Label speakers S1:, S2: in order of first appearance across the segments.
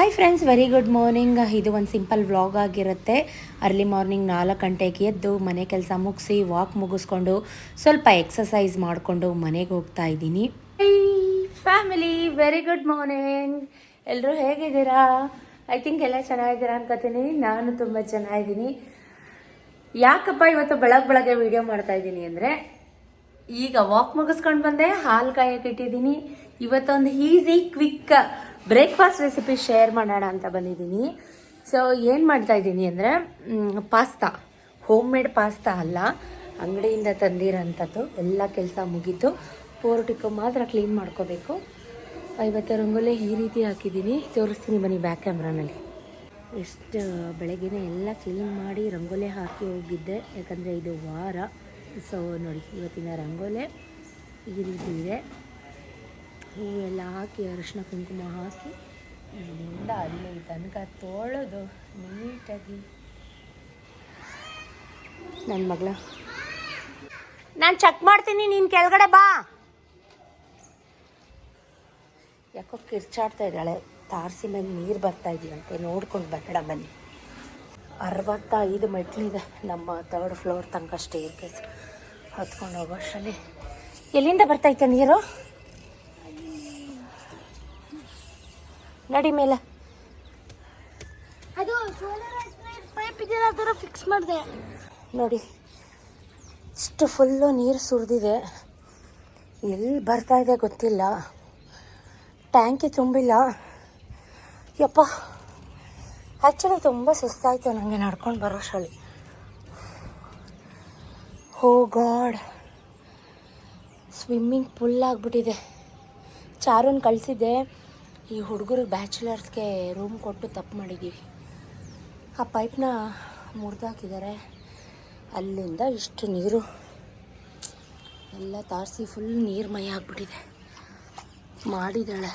S1: Hi friends very good morning ಇದು ಒಂದು simple vlog ಆಗಿರುತ್ತೆ. ಅರ್ಲಿ ಮಾರ್ನಿಂಗ್ ನಾಲ್ಕು ಗಂಟೆಗೆ ಎದ್ದು ಮನೆ ಕೆಲಸ ಮುಗಿಸಿ ವಾಕ್ ಮುಗಿಸ್ಕೊಂಡು ಸ್ವಲ್ಪ ಎಕ್ಸಸೈಸ್ ಮಾಡಿಕೊಂಡು ಮನೆಗೆ ಹೋಗ್ತಾ ಇದ್ದೀನಿ. ಫ್ಯಾಮಿಲಿ ವೆರಿ ಗುಡ್ ಮಾರ್ನಿಂಗ್ ಎಲ್ಲರೂ ಹೇಗಿದ್ದೀರಾ? ಐ ಥಿಂಕ್ ಎಲ್ಲ ಚೆನ್ನಾಗಿದ್ದೀರಾ ಅನ್ಕೋತೀನಿ. ನಾನು ತುಂಬ ಚೆನ್ನಾಗಿದ್ದೀನಿ. ಯಾಕಪ್ಪ ಇವತ್ತು ಬೆಳಗ್ಗೆ ಬೆಳಗ್ಗೆ ವೀಡಿಯೋ ಮಾಡ್ತಾ ಇದ್ದೀನಿ ಅಂದರೆ, ಈಗ ವಾಕ್ ಮುಗಿಸ್ಕೊಂಡು ಬಂದೆ, ಹಾಲು ಕಾಯಕ್ಕೆ ಇಟ್ಟಿದ್ದೀನಿ. ಇವತ್ತೊಂದು easy quick breakfast recipe share ಮಾಡೋಣ ಅಂತ ಬಂದಿದ್ದೀನಿ. ಸೊ ಏನು ಮಾಡ್ತಾ ಇದ್ದೀನಿ ಅಂದರೆ ಪಾಸ್ತಾ ಹೋಮ್ ಮೇಡ್ ಪಾಸ್ತಾ ಅಲ್ಲ, ಅಂಗಡಿಯಿಂದ ತಂದಿರೋಂಥದ್ದು. ಎಲ್ಲ ಕೆಲಸ ಮುಗೀತು. ಪೋರ್ಟಿಕ್ಕು ಮಾತ್ರ ಕ್ಲೀನ್ ಮಾಡ್ಕೋಬೇಕು. ಇವತ್ತು ರಂಗೋಲಿ ಈ ರೀತಿ ಹಾಕಿದ್ದೀನಿ. ತೋರಿಸ್ತೀನಿ ಬನ್ನಿ ಬ್ಯಾಕ್ ಕ್ಯಾಮ್ರಾನಲ್ಲಿ ಎಷ್ಟು ಬೆಳಗ್ಗೆ ಎಲ್ಲ ಕ್ಲೀನ್ ಮಾಡಿ ರಂಗೋಲಿ ಹಾಕಿ ಹೋಗಿದ್ದೆ. ಯಾಕಂದರೆ ಇದು ವಾರ. ಸೊ ನೋಡಿ, ಇವತ್ತಿನ ರಂಗೋಲೆ ಈ ರೀತಿ ಇದೆ. ಹೂವೆಲ್ಲ ಹಾಕಿ, ಅರಿಶಿನ ಕುಂಕುಮ ಹಾಕಿ, ಇಲ್ಲಿಂದ ಅಲ್ಲಿ ತನಕ ತೊಳೆದು ನೀಟಾಗಿ. ನನ್ನ ಮಗಳ. ನಾನು ಚೆಕ್ ಮಾಡ್ತೀನಿ, ನೀನು ಕೆಳಗಡೆ ಬಾ. ಯಾಕೋ ಕಿರ್ಚಾಡ್ತಾ ಇದ್ದಾಳೆ. ತಾರಸಿ ಮೇಲೆ ನೀರು ಬರ್ತಾ ಇದೆಯಂತೆ, ನೋಡ್ಕೊಂಡು ಬರಬೇಡ ಬನ್ನಿ. ಅರವತ್ತೈದು ಮೆಟ್ಲಿದೆ ನಮ್ಮ ತರ್ಡ್ ಫ್ಲೋರ್ ತನಕ ಸ್ಟೇರ್ ಕೇಸ್ ಹತ್ಕೊಂಡು ಹೋಗೋ ಅಷ್ಟರಲ್ಲಿ. ಎಲ್ಲಿಂದ ಬರ್ತೈತೆ ನೀರು? ನಡಿ ಮೇಲೆ.
S2: ಅದು ಪೈಪ್ ಇದೆಯಲ್ಲ ಫಿಕ್ಸ್ ಮಾಡಿದೆ.
S1: ನೋಡಿ. ಇಷ್ಟು ಫುಲ್ಲು ನೀರು ಸುರಿದಿದೆ. ಎಲ್ಲಿ ಬರ್ತಾ ಇದೆ ಗೊತ್ತಿಲ್ಲ. ಟ್ಯಾಂಕಿ ತುಂಬಿಲ್ಲ. ಯಪ್ಪ. ಆ್ಯಕ್ಚುಲಿ ತುಂಬ ಸುಸ್ತಾಯಿತು ನನಗೆ ನಡ್ಕೊಂಡು ಬರೋಷ್ಟರಲ್ಲಿ ಹೋ ಗಾಡ್. ಸ್ವಿಮ್ಮಿಂಗ್ ಪುಲ್ ಆಗಿಬಿಟ್ಟಿದೆ. ಚಾರುನ್ ಕಳಿಸಿದ್ದೆ. ಈ ಹುಡುಗರು ಬ್ಯಾಚುಲರ್ಸ್ಗೆ ರೂಮ್ ಕೊಟ್ಟು ತಪ್ಪು ಮಾಡಿದ್ದೀವಿ ಆ ಪೈಪ್ನ ಮುರಿದಾಕಿದ್ದಾರೆ. ಅಲ್ಲಿಂದ ಇಷ್ಟು ನೀರು. ಎಲ್ಲ ತಾರಿಸಿ ಫುಲ್ ನೀರ್ಮಯ ಆಗ್ಬಿಟ್ಟಿದೆ. ಮಾಡಿದ್ದಾಳೆ.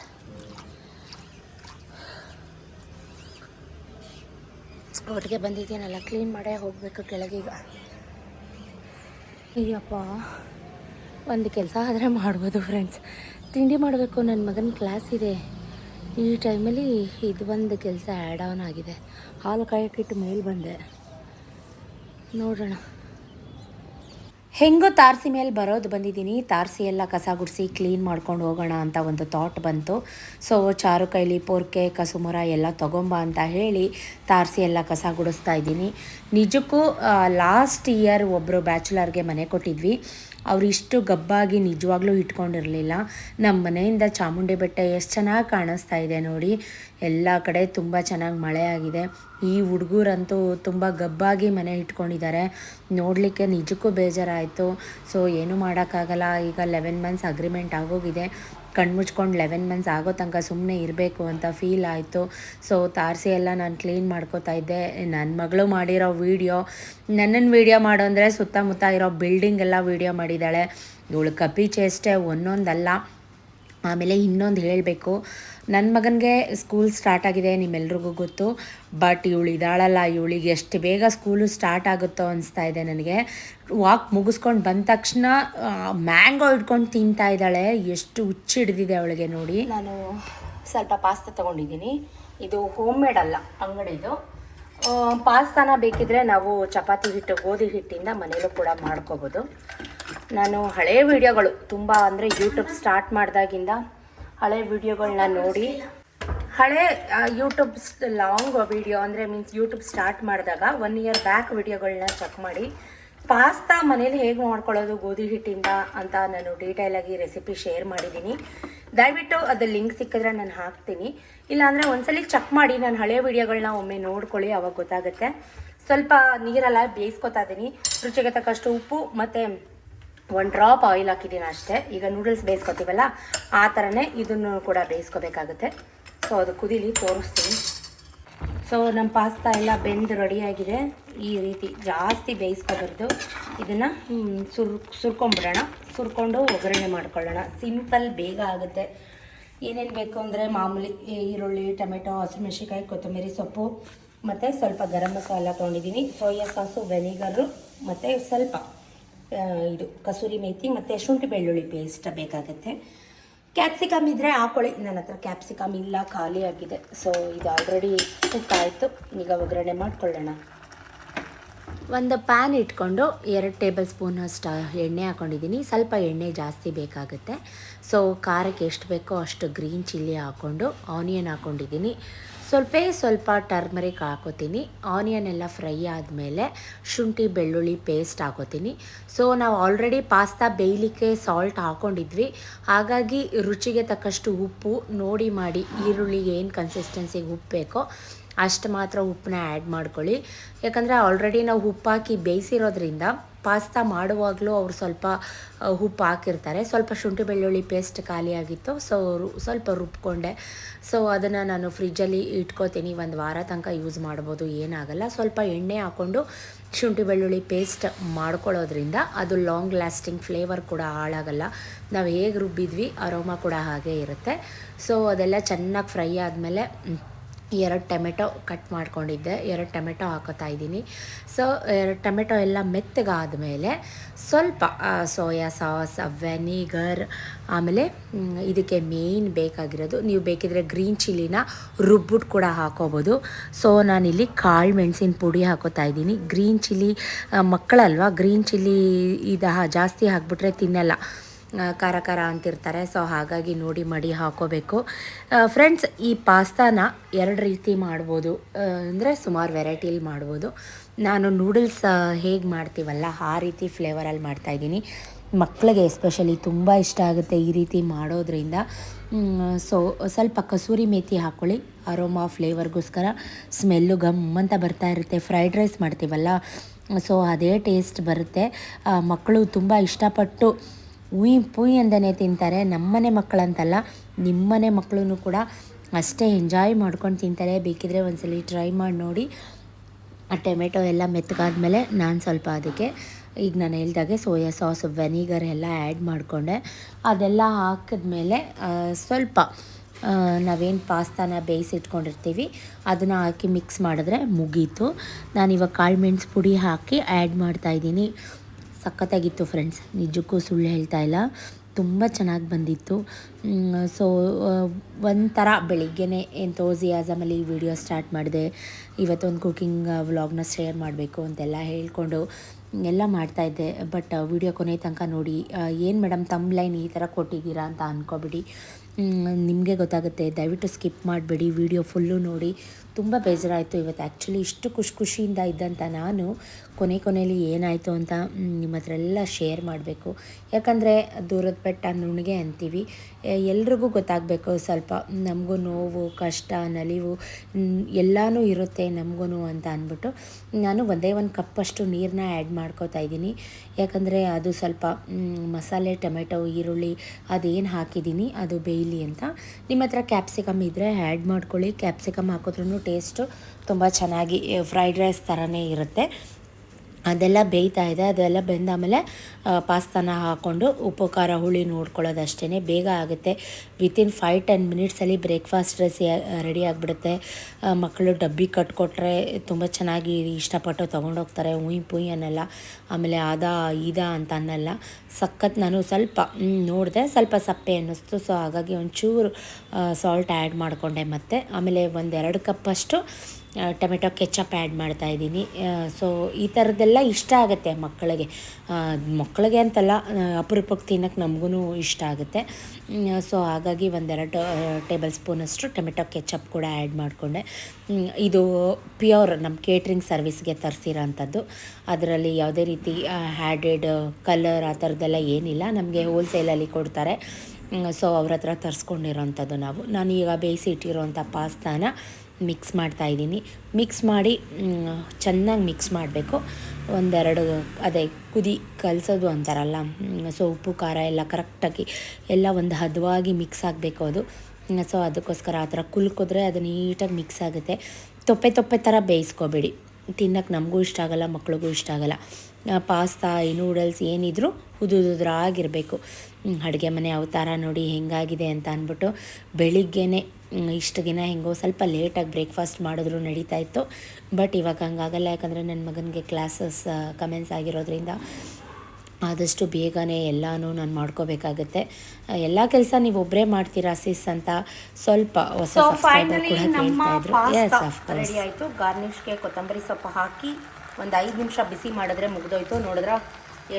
S1: ಒಟ್ಟಿಗೆ ಬಂದಿದ್ದೀನಲ್ಲ, ಕ್ಲೀನ್ ಮಾಡೇ ಹೋಗಬೇಕು ಕೆಳಗೀಗ ಅಯ್ಯಪ್ಪ, ಒಂದು ಕೆಲಸ ಆದರೆ ಮಾಡ್ಬೋದು ಫ್ರೆಂಡ್ಸ್ ತಿಂಡಿ ಮಾಡಬೇಕು ನನ್ನ ಮಗನ ಕ್ಲಾಸ್ ಇದೆ. ಈ ಟೈಮಲ್ಲಿ ಇದು ಒಂದು ಕೆಲಸ ಆ್ಯಡ್ ಆನ್ ಆಗಿದೆ. ಹಾಲು ಕಾಯಕ್ಕಿಟ್ಟು ಮೇಲೆ ಬಂದೆ. ನೋಡೋಣ. ಹೆಂಗೋ ತಾರಸಿ ಮೇಲೆ ಬರೋದು ಬಂದಿದ್ದೀನಿ. ತಾರಸಿ ಎಲ್ಲ ಕಸ ಗುಡಿಸಿ ಕ್ಲೀನ್ ಮಾಡ್ಕೊಂಡು ಹೋಗೋಣ ಅಂತ ಒಂದು ಥಾಟ್ ಬಂತು. ಸೊ ಚಾರು ಕೈಲಿ ಪೋರ್ಕೆ ಕಸುಮುರ ಎಲ್ಲ ತೊಗೊಂಬ ಅಂತ ಹೇಳಿ ತಾರಸಿ ಎಲ್ಲ ಕಸ ಗುಡಿಸ್ತಾ ಇದ್ದೀನಿ. ನಿಜಕ್ಕೂ ಲಾಸ್ಟ್ ಇಯರ್ ಒಬ್ಬರು ಬ್ಯಾಚುಲರ್ಗೆ ಮನೆ ಕೊಟ್ಟಿದ್ವಿ. ಅವ್ರು ಇಷ್ಟು ಗಬ್ಬಾಗಿ ನಿಜವಾಗ್ಲೂ ಇಟ್ಕೊಂಡಿರಲಿಲ್ಲ. ನಮ್ಮ ಮನೆಯಿಂದ ಚಾಮುಂಡಿ ಬೆಟ್ಟ ಎಷ್ಟು ಚೆನ್ನಾಗಿ ಕಾಣಿಸ್ತಾ ಇದೆ ನೋಡಿ. ಎಲ್ಲ ಕಡೆ ತುಂಬ ಚೆನ್ನಾಗಿ ಮಳೆ ಆಗಿದೆ. ಈ ಹುಡುಗರಂತೂ ತುಂಬ ಗಬ್ಬಾಗಿ ಮನೆ ಇಟ್ಕೊಂಡಿದ್ದಾರೆ. ನೋಡಲಿಕ್ಕೆ ನಿಜಕ್ಕೂ ಬೇಜಾರಾಯಿತು. ಸೊ ಏನೂ ಮಾಡೋಕ್ಕಾಗಲ್ಲ. ಈಗ ಲೆವೆನ್ ಮಂತ್ಸ್ ಅಗ್ರಿಮೆಂಟ್ ಆಗೋಗಿದೆ. ಕಣ್ಮುಚ್ಕೊಂಡು ಲೆವೆನ್ ಮಂತ್ಸ್ ಆಗೋ ತನಕ ಸುಮ್ಮನೆ ಇರಬೇಕು ಅಂತ ಫೀಲ್ ಆಯಿತು. ಸೊ ತಾರಸಿ ಎಲ್ಲ ನಾನು ಕ್ಲೀನ್ ಮಾಡ್ಕೋತಾ ಇದ್ದೆ. ನನ್ನ ಮಗಳು ಮಾಡಿರೋ ವೀಡಿಯೋ ನನ್ನನ್ನು ವೀಡಿಯೋ ಮಾಡೋ ಅಂದರೆ ಸುತ್ತಮುತ್ತ ಇರೋ ಬಿಲ್ಡಿಂಗ್ ಎಲ್ಲ ವೀಡಿಯೋ ಮಾಡಿದ್ದಾಳೆ. ಇವಳು ಕಪಿ ಚೇಷ್ಟೆ ಒಂದೊಂದಲ್ಲ. ಆಮೇಲೆ ಇನ್ನೊಂದು ಹೇಳಬೇಕು. ನನ್ನ ಮಗನಿಗೆ ಸ್ಕೂಲ್ ಸ್ಟಾರ್ಟ್ ಆಗಿದೆ, ನಿಮ್ಮೆಲ್ರಿಗೂ ಗೊತ್ತು. ಬಟ್ ಇವಳು ಇದಾಳಲ್ಲ, ಇವಳಿಗೆ ಎಷ್ಟು ಬೇಗ ಸ್ಕೂಲು ಸ್ಟಾರ್ಟ್ ಆಗುತ್ತೋ ಅನಿಸ್ತಾ ಇದೆ ನನಗೆ. ವಾಕ್ ಮುಗಿಸ್ಕೊಂಡು ಬಂದ ತಕ್ಷಣ ಮ್ಯಾಂಗೋ ಇಟ್ಕೊಂಡು ತಿಂತಾ ಇದ್ದಾಳೆ. ಎಷ್ಟು ಹುಚ್ಚು ಹಿಡಿದಿದೆ ಅವಳಿಗೆ ನೋಡಿ. ನಾನು ಸ್ವಲ್ಪ ಪಾಸ್ತಾ ತೊಗೊಂಡಿದ್ದೀನಿ. ಇದು ಹೋಮ್ ಮೇಡ್ ಅಲ್ಲ, ಅಂಗಡಿದು. ಪಾಸ್ತಾನ ಬೇಕಿದ್ರೆ ನಾವು ಚಪಾತಿ ಹಿಟ್ಟು, ಗೋಧಿ ಹಿಟ್ಟಿಂದ ಮನೇಲೂ ಕೂಡ ಮಾಡ್ಕೋಬೋದು. ನಾನು ಹಳೆ ವಿಡಿಯೋಗಳು ತುಂಬ ಅಂದರೆ ಯೂಟ್ಯೂಬ್ ಸ್ಟಾರ್ಟ್ ಮಾಡಿದಾಗಿಂದ ಹಳೆ ವಿಡಿಯೋಗಳನ್ನ ನೋಡಿ. ಹಳೆ ಯೂಟ್ಯೂಬ್ ಲಾಂಗ್ ವಿಡಿಯೋ ಅಂದರೆ ಮೀನ್ಸ್ ಯೂಟ್ಯೂಬ್ ಸ್ಟಾರ್ಟ್ ಮಾಡಿದಾಗ ಒನ್ ಇಯರ್ ಬ್ಯಾಕ್ ವಿಡಿಯೋಗಳನ್ನ ಚೆಕ್ ಮಾಡಿ. ಪಾಸ್ತಾ ಮನೇಲಿ ಹೇಗೆ ಮಾಡ್ಕೊಳ್ಳೋದು ಗೋಧಿ ಹಿಟ್ಟಿಂದ ಅಂತ ನಾನು ಡೀಟೇಲಾಗಿ ರೆಸಿಪಿ ಶೇರ್ ಮಾಡಿದ್ದೀನಿ. ದಯವಿಟ್ಟು ಅದು ಲಿಂಕ್ ಸಿಕ್ಕಿದ್ರೆ ನಾನು ಹಾಕ್ತೀನಿ. ಇಲ್ಲಾಂದರೆ ಒಂದ್ಸಲಿ ಚೆಕ್ ಮಾಡಿ ನಾನು ಹಳೆ ವಿಡಿಯೋಗಳನ್ನ ಒಮ್ಮೆ ನೋಡ್ಕೊಳ್ಳಿ, ಅವಾಗ ಗೊತ್ತಾಗುತ್ತೆ. ಸ್ವಲ್ಪ ನೀರೆಲ್ಲ ಬೇಯಿಸ್ಕೊತಾ ಇದ್ದೀನಿ. ರುಚಿಗೆ ತಕ್ಕಷ್ಟು ಉಪ್ಪು ಮತ್ತು ಒಂದು ಡ್ರಾಪ್ ಆಯಿಲ್ ಹಾಕಿದ್ದೀನಿ ಅಷ್ಟೇ. ಈಗ ನೂಡಲ್ಸ್ ಬೇಯಿಸ್ಕೊತೀವಲ್ಲ, ಆ ಥರನೇ ಇದನ್ನು ಕೂಡ ಬೇಯಿಸ್ಕೋಬೇಕಾಗುತ್ತೆ. ಸೊ ಅದು ಕುದೀಲಿ ತೋರಿಸ್ತೀನಿ. ಸೊ ನಮ್ಮ ಪಾಸ್ತಾ ಎಲ್ಲ ಬೆಂದು ರೆಡಿಯಾಗಿದೆ ಈ ರೀತಿ ಜಾಸ್ತಿ ಬೇಯಿಸ್ಕೋಬಾರ್ದು. ಇದನ್ನು ಸುರ್, ಸುರ್ಕೊಂಬಿಡೋಣ. ಸುರ್ಕೊಂಡು ಒಗ್ಗರಣೆ ಮಾಡ್ಕೊಳ್ಳೋಣ. ಸಿಂಪಲ್ ಬೇಗ ಆಗುತ್ತೆ. ಏನೇನು ಬೇಕು ಅಂದರೆ ಮಾಮೂಲಿ ಈರುಳ್ಳಿ, ಟೊಮೆಟೊ ಹಸಿಮೆಣ್ಸಿಕಾಯಿ ಕೊತ್ತಂಬರಿ ಸೊಪ್ಪು, ಮತ್ತು ಸ್ವಲ್ಪ ಗರಂ ಮಸಾಲ ತೊಗೊಂಡಿದ್ದೀನಿ. ಸೋಯಾ ಸಾಸು ವೆನಿಗರು ಮತ್ತು ಸ್ವಲ್ಪ ಇದು ಕಸೂರಿ ಮೇಥಿ ಮತ್ತು ಶುಂಠಿ ಬೆಳ್ಳುಳ್ಳಿ ಪೇಸ್ಟ್ ಬೇಕಾಗುತ್ತೆ. ಕ್ಯಾಪ್ಸಿಕಮ್ ಇದ್ದರೆ ಹಾಕೊಳ್ಳಿ ನನ್ನ ಹತ್ರ ಕ್ಯಾಪ್ಸಿಕಮ್ ಇಲ್ಲ, ಖಾಲಿ ಆಗಿದೆ. ಸೊ ಇದು ಆಲ್ರೆಡಿ ಆಯಿತು. ಈಗ ಒಗ್ಗರಣೆ ಮಾಡ್ಕೊಳ್ಳೋಣ. ಒಂದು ಪ್ಯಾನ್ ಇಟ್ಕೊಂಡು ಎರಡು ಟೇಬಲ್ ಸ್ಪೂನ್ ಅಷ್ಟು ಎಣ್ಣೆ ಹಾಕೊಂಡಿದ್ದೀನಿ. ಸ್ವಲ್ಪ ಎಣ್ಣೆ ಜಾಸ್ತಿ ಬೇಕಾಗುತ್ತೆ. ಸೊ ಖಾರಕ್ಕೆ ಎಷ್ಟು ಬೇಕೋ ಅಷ್ಟು ಗ್ರೀನ್ ಚಿಲ್ಲಿ ಹಾಕ್ಕೊಂಡು ಆನಿಯನ್ ಹಾಕ್ಕೊಂಡಿದ್ದೀನಿ ಸ್ವಲ್ಪ ಸ್ವಲ್ಪ ಟರ್ಮರಿಕ್ ಹಾಕೋತೀನಿ. ಆನಿಯನ್ ಎಲ್ಲ ಫ್ರೈ ಆದಮೇಲೆ ಶುಂಠಿ, ಬೆಳ್ಳುಳ್ಳಿ ಪೇಸ್ಟ್ ಹಾಕೋತೀನಿ. ಸೊ ನಾವು ಆಲ್ರೆಡಿ ಪಾಸ್ತಾ ಬೇಯಲಿಕ್ಕೆ ಸಾಲ್ಟ್ ಹಾಕ್ಕೊಂಡಿದ್ವಿ ಹಾಗಾಗಿ ರುಚಿಗೆ ತಕ್ಕಷ್ಟು ಉಪ್ಪು ನೋಡಿ ಮಾಡಿ ಈರುಳ್ಳಿಗೆ ಏನು ಕನ್ಸಿಸ್ಟೆನ್ಸಿಗೆ ಉಪ್ಪು ಬೇಕೋ ಅಷ್ಟು ಮಾತ್ರ ಉಪ್ಪನ್ನ ಆ್ಯಡ್ ಮಾಡ್ಕೊಳ್ಳಿ. ಯಾಕಂದರೆ ಆಲ್ರೆಡಿ ನಾವು ಉಪ್ಪು ಹಾಕಿ ಬೇಯಿಸಿರೋದ್ರಿಂದ ಪಾಸ್ತಾ ಮಾಡುವಾಗಲೂ ಅವರು ಸ್ವಲ್ಪ ಉಪ್ಪು ಹಾಕಿರ್ತಾರೆ. ಸ್ವಲ್ಪ ಶುಂಠಿ ಬೆಳ್ಳುಳ್ಳಿ ಪೇಸ್ಟ್ ಖಾಲಿಯಾಗಿತ್ತು ಸೊ ಸ್ವಲ್ಪ ರುಬ್ಕೊಂಡೆ. ಸೊ ಅದನ್ನು ನಾನು ಫ್ರಿಜ್ಜಲ್ಲಿ ಇಟ್ಕೋತೀನಿ. ಒಂದು ವಾರ ತನಕ ಯೂಸ್ ಮಾಡ್ಬೋದು. ಏನಾಗಲ್ಲ. ಸ್ವಲ್ಪ ಎಣ್ಣೆ ಹಾಕ್ಕೊಂಡು ಶುಂಠಿ ಬೆಳ್ಳುಳ್ಳಿ ಪೇಸ್ಟ್ ಮಾಡ್ಕೊಳ್ಳೋದ್ರಿಂದ ಅದು ಲಾಂಗ್ ಲಾಸ್ಟಿಂಗ್ ಫ್ಲೇವರ್ ಕೂಡ ಹಾಳಾಗಲ್ಲ. ನಾವು ಹೇಗೆ ರುಬ್ಬಿದ್ವಿ ಅರೋಮಾ ಕೂಡ ಹಾಗೆ ಇರುತ್ತೆ. ಸೊ ಅದೆಲ್ಲ ಚೆನ್ನಾಗಿ ಫ್ರೈ ಆದಮೇಲೆ ಎರಡು ಟೊಮೆಟೊ ಕಟ್ ಮಾಡ್ಕೊಂಡಿದ್ದೆ. ಎರಡು ಟೊಮೆಟೊ ಹಾಕೋತಾ ಇದ್ದೀನಿ. ಸೊ ಎರಡು ಟೊಮೆಟೊ ಎಲ್ಲ ಮೆತ್ತಗಾದಮೇಲೆ ಸ್ವಲ್ಪ ಸೋಯಾ ಸಾಸ್ ವೆನಿಗರ್ ಆಮೇಲೆ ಇದಕ್ಕೆ ಮೇಯ್ನ್ ಬೇಕಾಗಿರೋದು, ನೀವು ಬೇಕಿದ್ರೆ ಗ್ರೀನ್ ಚಿಲ್ಲಿನ ರುಬ್ಬಿಟ್ಟು ಕೂಡ ಹಾಕೋಬೋದು. ಸೊ ನಾನಿಲ್ಲಿ ಕಾಳು ಮೆಣಸಿನ ಪುಡಿ ಹಾಕೋತಾ ಇದ್ದೀನಿ. ಗ್ರೀನ್ ಚಿಲ್ಲಿ ಮಕ್ಕಳಲ್ವಾ ಗ್ರೀನ್ ಚಿಲ್ಲಿ ಇದು ಜಾಸ್ತಿ ಹಾಕ್ಬಿಟ್ರೆ ತಿನ್ನಲ್ಲ. ಖಾರ ಖಾರ ಅಂತಿರ್ತಾರೆ. ಸೊ ಹಾಗಾಗಿ ನೋಡಿ ಮಡಿ ಹಾಕೋಬೇಕು. ಫ್ರೆಂಡ್ಸ್ ಈ ಪಾಸ್ತಾನ ಎರಡು ರೀತಿ ಮಾಡ್ಬೋದು. ಅಂದರೆ ಸುಮಾರು ವೆರೈಟಿಲಿ ಮಾಡ್ಬೋದು. ನಾನು ನೂಡಲ್ಸ್ ಹೇಗೆ ಮಾಡ್ತೀವಲ್ಲ, ಆ ರೀತಿ ಫ್ಲೇವರಲ್ಲಿ ಮಾಡ್ತಾಯಿದ್ದೀನಿ ಮಕ್ಕಳಿಗೆ ಎಸ್ಪೆಷಲಿ ತುಂಬ ಇಷ್ಟ ಆಗುತ್ತೆ ಈ ರೀತಿ ಮಾಡೋದ್ರಿಂದ. ಸೊ ಸ್ವಲ್ಪ ಕಸೂರಿ ಮೇಥಿ ಹಾಕ್ಕೊಳ್ಳಿ ಅರೋಮಾ ಫ್ಲೇವರ್ಗೋಸ್ಕರ. ಸ್ಮೆಲ್ಲು ಗಮ್ ಅಂತ ಬರ್ತಾ ಇರುತ್ತೆ. ಫ್ರೈಡ್ ರೈಸ್ ಮಾಡ್ತೀವಲ್ಲ, ಸೊ, ಅದೇ ಟೇಸ್ಟ್ ಬರುತ್ತೆ. ಮಕ್ಕಳು ತುಂಬ ಇಷ್ಟಪಟ್ಟು ಉಯ್ ಪುಯ್ ಅಂದನೆ ತಿಂತಾರೆ. ನಮ್ಮನೆ ಮಕ್ಕಳಂತಲ್ಲ, ನಿಮ್ಮನೆ ಮಕ್ಕಳು ಕೂಡ ಅಷ್ಟೇ ಎಂಜಾಯ್ ಮಾಡ್ಕೊಂಡು ತಿಂತಾರೆ. ಬೇಕಿದ್ರೆ ಒಂದ್ಸಲಿ ಟ್ರೈ ಮಾಡಿ ನೋಡಿ. ಆ ಟೊಮೆಟೊ ಎಲ್ಲ ಮೆತ್ತಗಾದ್ಮೇಲೆ ನಾನು ಸ್ವಲ್ಪ ಅದಕ್ಕೆ, ಈಗ ನಾನು ಹೇಳ್ದಾಗೆ ಸೋಯಾ ಸಾಸ್ ವೆನಿಗರ್ ಎಲ್ಲ ಆ್ಯಡ್ ಮಾಡಿಕೊಂಡೆ. ಅದೆಲ್ಲ ಹಾಕಿದ್ಮೇಲೆ ಸ್ವಲ್ಪ ನಾವೇನು ಪಾಸ್ತಾನ ಬೇಯಿಸಿಟ್ಕೊಂಡಿರ್ತೀವಿ ಅದನ್ನು ಹಾಕಿ ಮಿಕ್ಸ್ ಮಾಡಿದ್ರೆ ಮುಗೀತು. ನಾನಿವಾಗ ಕಾಳು ಮೆಣಸು ಪುಡಿ ಹಾಕಿ ಆ್ಯಡ್ ಮಾಡ್ತಾಯಿದ್ದೀನಿ ಸಖತ್ತಾಗಿತ್ತು ಫ್ರೆಂಡ್ಸ್. ನಿಜಕ್ಕೂ ಸುಳ್ಳು ಹೇಳ್ತಾ ಇಲ್ಲ. ತುಂಬ ಚೆನ್ನಾಗಿ ಬಂದಿತ್ತು. ಸೊ ಒಂಥರ ಬೆಳಿಗ್ಗೆನೇ ಎಂತೋಸಿಯಾಸಮಲ್ಲಿ ವಿಡಿಯೋ ಸ್ಟಾರ್ಟ್ ಮಾಡಿದೆ. ಇವತ್ತೊಂದು ಕುಕಿಂಗ್ ವ್ಲಾಗ್ನ ಶೇರ್ ಮಾಡಬೇಕು ಅಂತೆಲ್ಲ ಹೇಳಿಕೊಂಡು ಎಲ್ಲ ಮಾಡ್ತಾಯಿದ್ದೆ ಬಟ್ ವಿಡಿಯೋ ಕೊನೆ ತನಕ ನೋಡಿ ಏನು ಮೇಡಮ್ ತಮ್ಮ ಲೈನ್ ಈ ಥರ ಕೊಟ್ಟಿದ್ದೀರಾ ಅಂತ ಅಂದ್ಕೊಬಿಡಿ ನಿಮಗೆ ಗೊತ್ತಾಗುತ್ತೆ. ದಯವಿಟ್ಟು ಸ್ಕಿಪ್ ಮಾಡಬೇಡಿ. ವಿಡಿಯೋ ಫುಲ್ಲು ನೋಡಿ. ತುಂಬ ಬೇಜಾರಾಯಿತು ಇವತ್ತು. ಆ್ಯಕ್ಚುಲಿ ಇಷ್ಟು ಖುಷಿ ಖುಷಿಯಿಂದ ಇದ್ದಂಥ ನಾನು ಕೊನೆ ಕೊನೆಯಲ್ಲಿ ಏನಾಯಿತು ಅಂತ ನಿಮ್ಮ ಹತ್ರ ಎಲ್ಲ ಶೇರ್ ಮಾಡಬೇಕು. ಯಾಕಂದರೆ ದೂರದ ಬೆಟ್ಟ ನುಣಿಗೆ ಅಂತೀವಿ. ಎಲ್ರಿಗೂ ಗೊತ್ತಾಗಬೇಕು ಸ್ವಲ್ಪ ನಮಗೂ ನೋವು, ಕಷ್ಟ, ನಲಿವು ಎಲ್ಲನೂ ಇರುತ್ತೆ ನಮಗೂ ಅಂತ ಅಂದ್ಬಿಟ್ಟು. ನಾನು ಒಂದೇ ಒಂದು ಕಪ್ಪಷ್ಟು ನೀರನ್ನ ಆ್ಯಡ್ ಮಾಡ್ಕೋತಾ ಇದ್ದೀನಿ. ಯಾಕಂದರೆ ಅದು ಸ್ವಲ್ಪ ಮಸಾಲೆ, ಟೊಮೆಟೊ, ಈರುಳ್ಳಿ ಅದೇನು ಹಾಕಿದ್ದೀನಿ, ಅದು ಬೇಯಲಿ ಅಂತ. ನಿಮ್ಮ ಹತ್ರ ಕ್ಯಾಪ್ಸಿಕಮ್ ಇದ್ದರೆ ಆ್ಯಡ್ ಮಾಡ್ಕೊಳ್ಳಿ. ಕ್ಯಾಪ್ಸಿಕಮ್ ಹಾಕಿದ್ರೂ ಟೇಸ್ಟು ತುಂಬ ಚೆನ್ನಾಗಿ ಫ್ರೈಡ್ ರೈಸ್ ಥರನೇ ಇರುತ್ತೆ. ಅದೆಲ್ಲ ಬೇಯ್ತಾ ಇದೆ, ಅದೆಲ್ಲ ಬೆಂದಾದಮೇಲೆ ಪಾಸ್ತಾನ ಹಾಕ್ಕೊಂಡು ಉಪ್ಪು, ಖಾರ, ಹುಳಿ ನೋಡ್ಕೊಳ್ಳೋದು ಅಷ್ಟೇ ಬೇಗ ಆಗುತ್ತೆ. ವಿತಿನ್ ಫೈವ್ ಟೆನ್ ಮಿನಿಟ್ಸಲ್ಲಿ ಬ್ರೇಕ್ಫಾಸ್ಟ್ ರೆಸಿ ರೆಡಿ ಆಗಿಬಿಡುತ್ತೆ. ಮಕ್ಕಳು ಡಬ್ಬಿ ಕಟ್ಕೊಟ್ರೆ ತುಂಬ ಚೆನ್ನಾಗಿ ಇಷ್ಟಪಟ್ಟು ತೊಗೊಂಡೋಗ್ತಾರೆ. ಉಯ್ ಪುಯ್ ಅನ್ನಲ್ಲ. ಆಮೇಲೆ ಅದ ಇದ ಅಂತ ಅನ್ನಲ್ಲ. ಸಖತ್ ನಾನು ಸ್ವಲ್ಪ ನೋಡಿದೆ ಸ್ವಲ್ಪ ಸಪ್ಪೆ ಅನ್ನಿಸ್ತು. ಸೊ ಹಾಗಾಗಿ ಒಂಚೂರು ಸಾಲ್ಟ್ ಆ್ಯಡ್ ಮಾಡಿಕೊಂಡೆ ಮತ್ತೆ. ಆಮೇಲೆ ಒಂದೆರಡು ಕಪ್ಪಷ್ಟು ಟೊಮೆಟೊ ಕೆಚಪ್ ಆ್ಯಡ್ ಮಾಡ್ತಾ ಇದ್ದೀನಿ. ಸೊ, ಈ ಥರದ್ದೆಲ್ಲ ಇಷ್ಟ ಆಗುತ್ತೆ ಮಕ್ಕಳಿಗೆ. ಮಕ್ಕಳಿಗೆ ಅಂತಲ್ಲ ಅಪರೂಪಕ್ಕೆ ತಿನ್ನೋಕ್ಕೆ ನಮಗೂ ಇಷ್ಟ ಆಗುತ್ತೆ. ಸೊ, ಹಾಗಾಗಿ ಒಂದೆರಡು ಟೇಬಲ್ ಸ್ಪೂನಷ್ಟು ಟೊಮೆಟೊ ಕೆಚಪ್ ಕೂಡ ಆ್ಯಡ್ ಮಾಡಿಕೊಂಡೆ. ಇದು ಪ್ಯೂರ್ ನಮ್ಮ ಕೇಟ್ರಿಂಗ್ ಸರ್ವಿಸ್ಗೆ ತರಿಸಿರೋಂಥದ್ದು. ಅದರಲ್ಲಿ ಯಾವುದೇ ರೀತಿ ಹ್ಯಾಡೆಡ್ ಕಲರ್ ಆ ಥರದ್ದೆಲ್ಲ ಏನಿಲ್ಲ. ನಮಗೆ ಹೋಲ್ಸೇಲಲ್ಲಿ ಕೊಡ್ತಾರೆ. ಸೊ, ಅವ್ರ ಹತ್ರ ತರಿಸ್ಕೊಂಡಿರೋಂಥದ್ದು ನಾವು. ನಾನು ಈಗ ಬೇಯಿಸಿ ಇಟ್ಟಿರೋಂಥ ಪಾಸ್ತಾನ. ಮಿಕ್ಸ್ ಮಾಡ್ತಾ ಇದ್ದೀನಿ. ಮಿಕ್ಸ್ ಮಾಡಿ ಚೆನ್ನಾಗಿ ಮಿಕ್ಸ್ ಮಾಡಬೇಕು. ಒಂದೆರಡು, ಅದೇ ಕುದಿ ಕಲಸೋದು ಅಂತಾರಲ್ಲ ಸೊ ಉಪ್ಪು, ಖಾರ ಎಲ್ಲ ಕರೆಕ್ಟಾಗಿ ಎಲ್ಲ ಒಂದು ಹದವಾಗಿ ಮಿಕ್ಸ್ ಆಗಬೇಕು ಅದು. ಸೊ ಅದಕ್ಕೋಸ್ಕರ ಆ ಥರ ಕುಲ್ಕಿದ್ರೆ ಅದು ನೀಟಾಗಿ ಮಿಕ್ಸ್ ಆಗುತ್ತೆ. ತೊಪ್ಪೆ ತೊಪ್ಪೆ ಥರ ಬೇಯಿಸ್ಕೋಬೇಡಿ. ತಿನ್ನಕ್ಕೆ ನಮಗೂ ಇಷ್ಟ ಆಗಲ್ಲ, ಮಕ್ಳಿಗೂ ಇಷ್ಟ ಆಗಲ್ಲ. ಪಾಸ್ತಾ, ಈ ನೂಡಲ್ಸ್ ಏನಿದ್ರು ಉದುದುದ್ರಾಗಿರಬೇಕು ಅಡುಗೆ ಮನೆ ಅವತಾರ ನೋಡಿ ಹೆಂಗಾಗಿದೆ ಅಂತ ಅಂದ್ಬಿಟ್ಟು ಬೆಳಿಗ್ಗೆನೇ ಇಷ್ಟು ದಿನ ಹೆಂಗೋ ಸ್ವಲ್ಪ ಲೇಟಾಗಿ ಬ್ರೇಕ್ಫಾಸ್ಟ್ ಮಾಡಿದ್ರು ನಡೀತಾ ಇತ್ತು. ಬಟ್ ಇವಾಗ ಹಂಗಾಗಲ್ಲ ಯಾಕಂದರೆ ನನ್ನ ಮಗನಿಗೆ ಕ್ಲಾಸಸ್ ಕಮೆಂಟ್ಸ್ ಆಗಿರೋದ್ರಿಂದ ಆದಷ್ಟು ಬೇಗನೆ ಎಲ್ಲನೂ ನಾನು ಮಾಡ್ಕೋಬೇಕಾಗತ್ತೆ. ಎಲ್ಲ ಕೆಲಸ ನೀವು ಒಬ್ಬರೇ ಮಾಡ್ತೀರಾ ಸಿಸ್ ಅಂತ ಸ್ವಲ್ಪ ಹೊಸ.
S3: ರೆಡಿ ಆಯಿತು. ಗಾರ್ನಿಷ್ಗೆ ಕೊತ್ತಂಬರಿ ಸೊಪ್ಪು ಹಾಕಿ ಒಂದು ಐದು ನಿಮಿಷ ಬಿಸಿ ಮಾಡಿದ್ರೆ ಮುಗಿದೋಯ್ತು. ನೋಡಿದ್ರೆ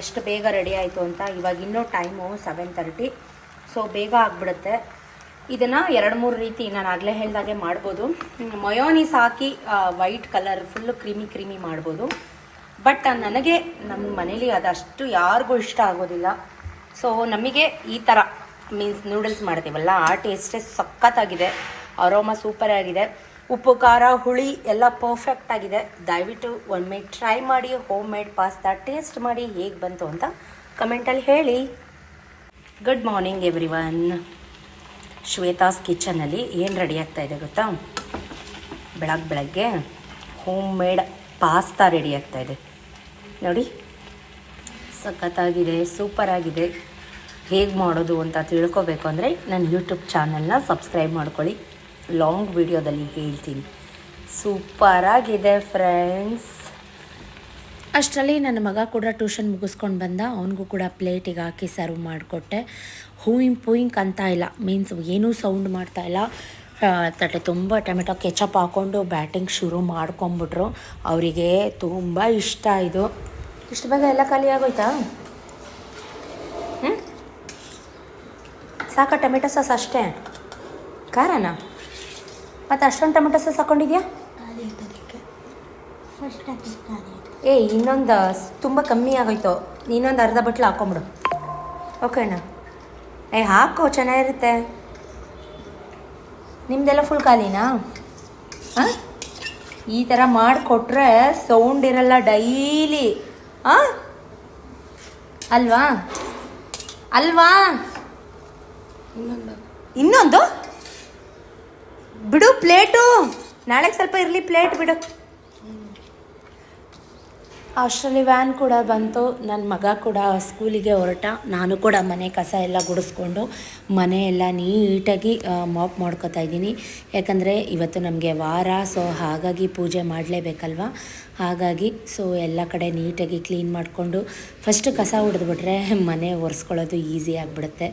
S3: ಎಷ್ಟು ಬೇಗ ರೆಡಿ ಆಯಿತು ಅಂತ. ಇವಾಗ ಇನ್ನೂ ಟೈಮು ಸೆವೆನ್ ತರ್ಟಿ ಸೊ ಬೇಗ ಆಗಿಬಿಡುತ್ತೆ. ಇದನ್ನು ಎರಡು ಮೂರು ರೀತಿ ನಾನು ಆಗಲೇ ಹೇಳ್ದಾಗೆ ಮಾಡ್ಬೋದು. ಮಯೋನೀಸ್ ಹಾಕಿ white colour full creamy creamy ಮಾಡ್ಬೋದು. ಬಟ್ ನನಗೆ ನಮ್ಮ ಮನೇಲಿ ಅದಷ್ಟು ಯಾರಿಗೂ ಇಷ್ಟ ಆಗೋದಿಲ್ಲ. ಸೊ ನಮಗೆ ಈ ಥರ ಮೀನ್ಸ್ ನೂಡಲ್ಸ್ ಮಾಡ್ತೀವಲ್ಲ, ಆ ಟೇಸ್ಟೇ ಸಖತ್ತಾಗಿದೆ. ಅರೋಮ ಸೂಪರ್ ಆಗಿದೆ. ಉಪ್ಪು, ಖಾರ, ಹುಳಿ ಎಲ್ಲ ಪರ್ಫೆಕ್ಟ್ ಆಗಿದೆ. ದಯವಿಟ್ಟು ಒಮ್ಮೆ ಟ್ರೈ ಮಾಡಿ ಹೋಮ್ ಮೇಡ್ ಪಾಸ್ತಾ ಟೇಸ್ಟ್ ಮಾಡಿ ಹೇಗೆ ಬಂತು ಅಂತ ಕಮೆಂಟಲ್ಲಿ ಹೇಳಿ. ಗುಡ್ ಮಾರ್ನಿಂಗ್ ಎವ್ರಿ ಶ್ವೇತಾಸ್ ಕಿಚನಲ್ಲಿ ಏನು ರೆಡಿ ಆಗ್ತಾ ಇದೆ ಗೊತ್ತಾ? ಬೆಳಗ್ಗೆ ಬೆಳಗ್ಗೆ ಹೋಮ್ ಮೇಡ್ ಪಾಸ್ತಾ ರೆಡಿ ಆಗ್ತಾ ಇದೆ. ನೋಡಿ, ಸಖತ್ತಾಗಿದೆ ಸೂಪರ್ ಆಗಿದೆ. ಹೇಗೆ ಮಾಡೋದು ಅಂತ ತಿಳ್ಕೊಬೇಕು ಅಂದರೆ ನನ್ನ ಯೂಟ್ಯೂಬ್ ಚಾನಲ್ನ ಸಬ್ಸ್ಕ್ರೈಬ್ ಮಾಡ್ಕೊಳ್ಳಿ. ಲಾಂಗ್ ವಿಡಿಯೋದಲ್ಲಿ ಹೇಳ್ತೀನಿ. ಸೂಪರಾಗಿದೆ ಫ್ರೆಂಡ್ಸ್
S1: ಅಷ್ಟರಲ್ಲಿ ನನ್ನ ಮಗ ಕೂಡ ಟ್ಯೂಷನ್ ಮುಗಿಸ್ಕೊಂಡು ಬಂದ. ಅವನಿಗೂ ಕೂಡ ಪ್ಲೇಟಿಗೆ ಹಾಕಿ ಸರ್ವ್ ಮಾಡಿಕೊಟ್ಟೆ. ಹೂಯಿಂಗ್ ಪೂಯಿಂಗ್ ಅಂತ ಇಲ್ಲ. ಮೀನ್ಸ್ ಏನೂ ಸೌಂಡ್ ಮಾಡ್ತಾ ಇಲ್ಲ. ತಟ್ಟೆ ತುಂಬ ಟೊಮೆಟೊ ಕೆಚಪ್ ಹಾಕ್ಕೊಂಡು ಬ್ಯಾಟಿಂಗ್ ಶುರು ಮಾಡ್ಕೊಂಬಿಟ್ರು. ಅವರಿಗೆ ತುಂಬ ಇಷ್ಟ ಇದು. ಇಷ್ಟು ಬೇಗ ಎಲ್ಲ ಖಾಲಿ ಆಗೋಯ್ತಾ? ಹ್ಞೂ ಸಾಕ ಟೊಮೆಟೊ ಸಾಸ್ ಅಷ್ಟೇ? ಖಾರನಾ? ಮತ್ತು ಅಷ್ಟೊಂದು ಟೊಮೆಟೊ ಸಾಸ್ ಹಾಕ್ಕೊಂಡಿದ್ಯಾ ಏ, ಇನ್ನೊಂದು ತುಂಬ ಕಮ್ಮಿ ಆಗೋಯ್ತು. ಇನ್ನೊಂದು ಅರ್ಧ ಬಟ್ಲು ಹಾಕೊಂಬಿಡು. ಓಕೆನಾ ಏ, ಹಾಕು, ಚೆನ್ನಾಗಿರುತ್ತೆ. ನಿಮ್ದೆಲ್ಲ ಫುಲ್ ಖಾಲಿನಾ? ಹಾಂ ಈ ಥರ ಮಾಡಿಕೊಟ್ರೆ ಸೌಂಡ್ ಇರಲ್ಲ ಡೈಲಿ. ಹಾಂ ಅಲ್ವಾ? ಅಲ್ವಾ?
S2: ಇನ್ನೊಂದು?
S1: ಇನ್ನೊಂದು ಬಿಡು ಪ್ಲೇಟು ನಾಳೆಗೆ ಸ್ವಲ್ಪ ಇರಲಿ ಪ್ಲೇಟ್ ಬಿಡು. ಅಷ್ಟರಲ್ಲಿ ವ್ಯಾನ್ ಕೂಡ ಬಂತು ನನ್ನ ಮಗ ಕೂಡ ಸ್ಕೂಲಿಗೆ ಹೊರಟ. ನಾನು ಕೂಡ ಮನೆ ಕಸ ಎಲ್ಲ ಗುಡಿಸ್ಕೊಂಡು ಮನೆ ಎಲ್ಲ ನೀಟಾಗಿ ಮಾಪ್ ಮಾಡ್ಕೊತಾ ಇದ್ದೀನಿ. ಯಾಕಂದರೆ ಇವತ್ತು ನಮಗೆ ವಾರ ಸೊ ಹಾಗಾಗಿ ಪೂಜೆ ಮಾಡಲೇಬೇಕಲ್ವ? ಹಾಗಾಗಿ ಸೊ ಎಲ್ಲ ಕಡೆ ನೀಟಾಗಿ ಕ್ಲೀನ್ ಮಾಡಿಕೊಂಡು ಫಸ್ಟ್ ಕಸ ಹೊಡೆದ್ಬಿಟ್ರೆ ಮನೆ ಒರೆಸ್ಕೊಳ್ಳೋದು ಈಸಿ ಆಗಿಬಿಡುತ್ತೆ.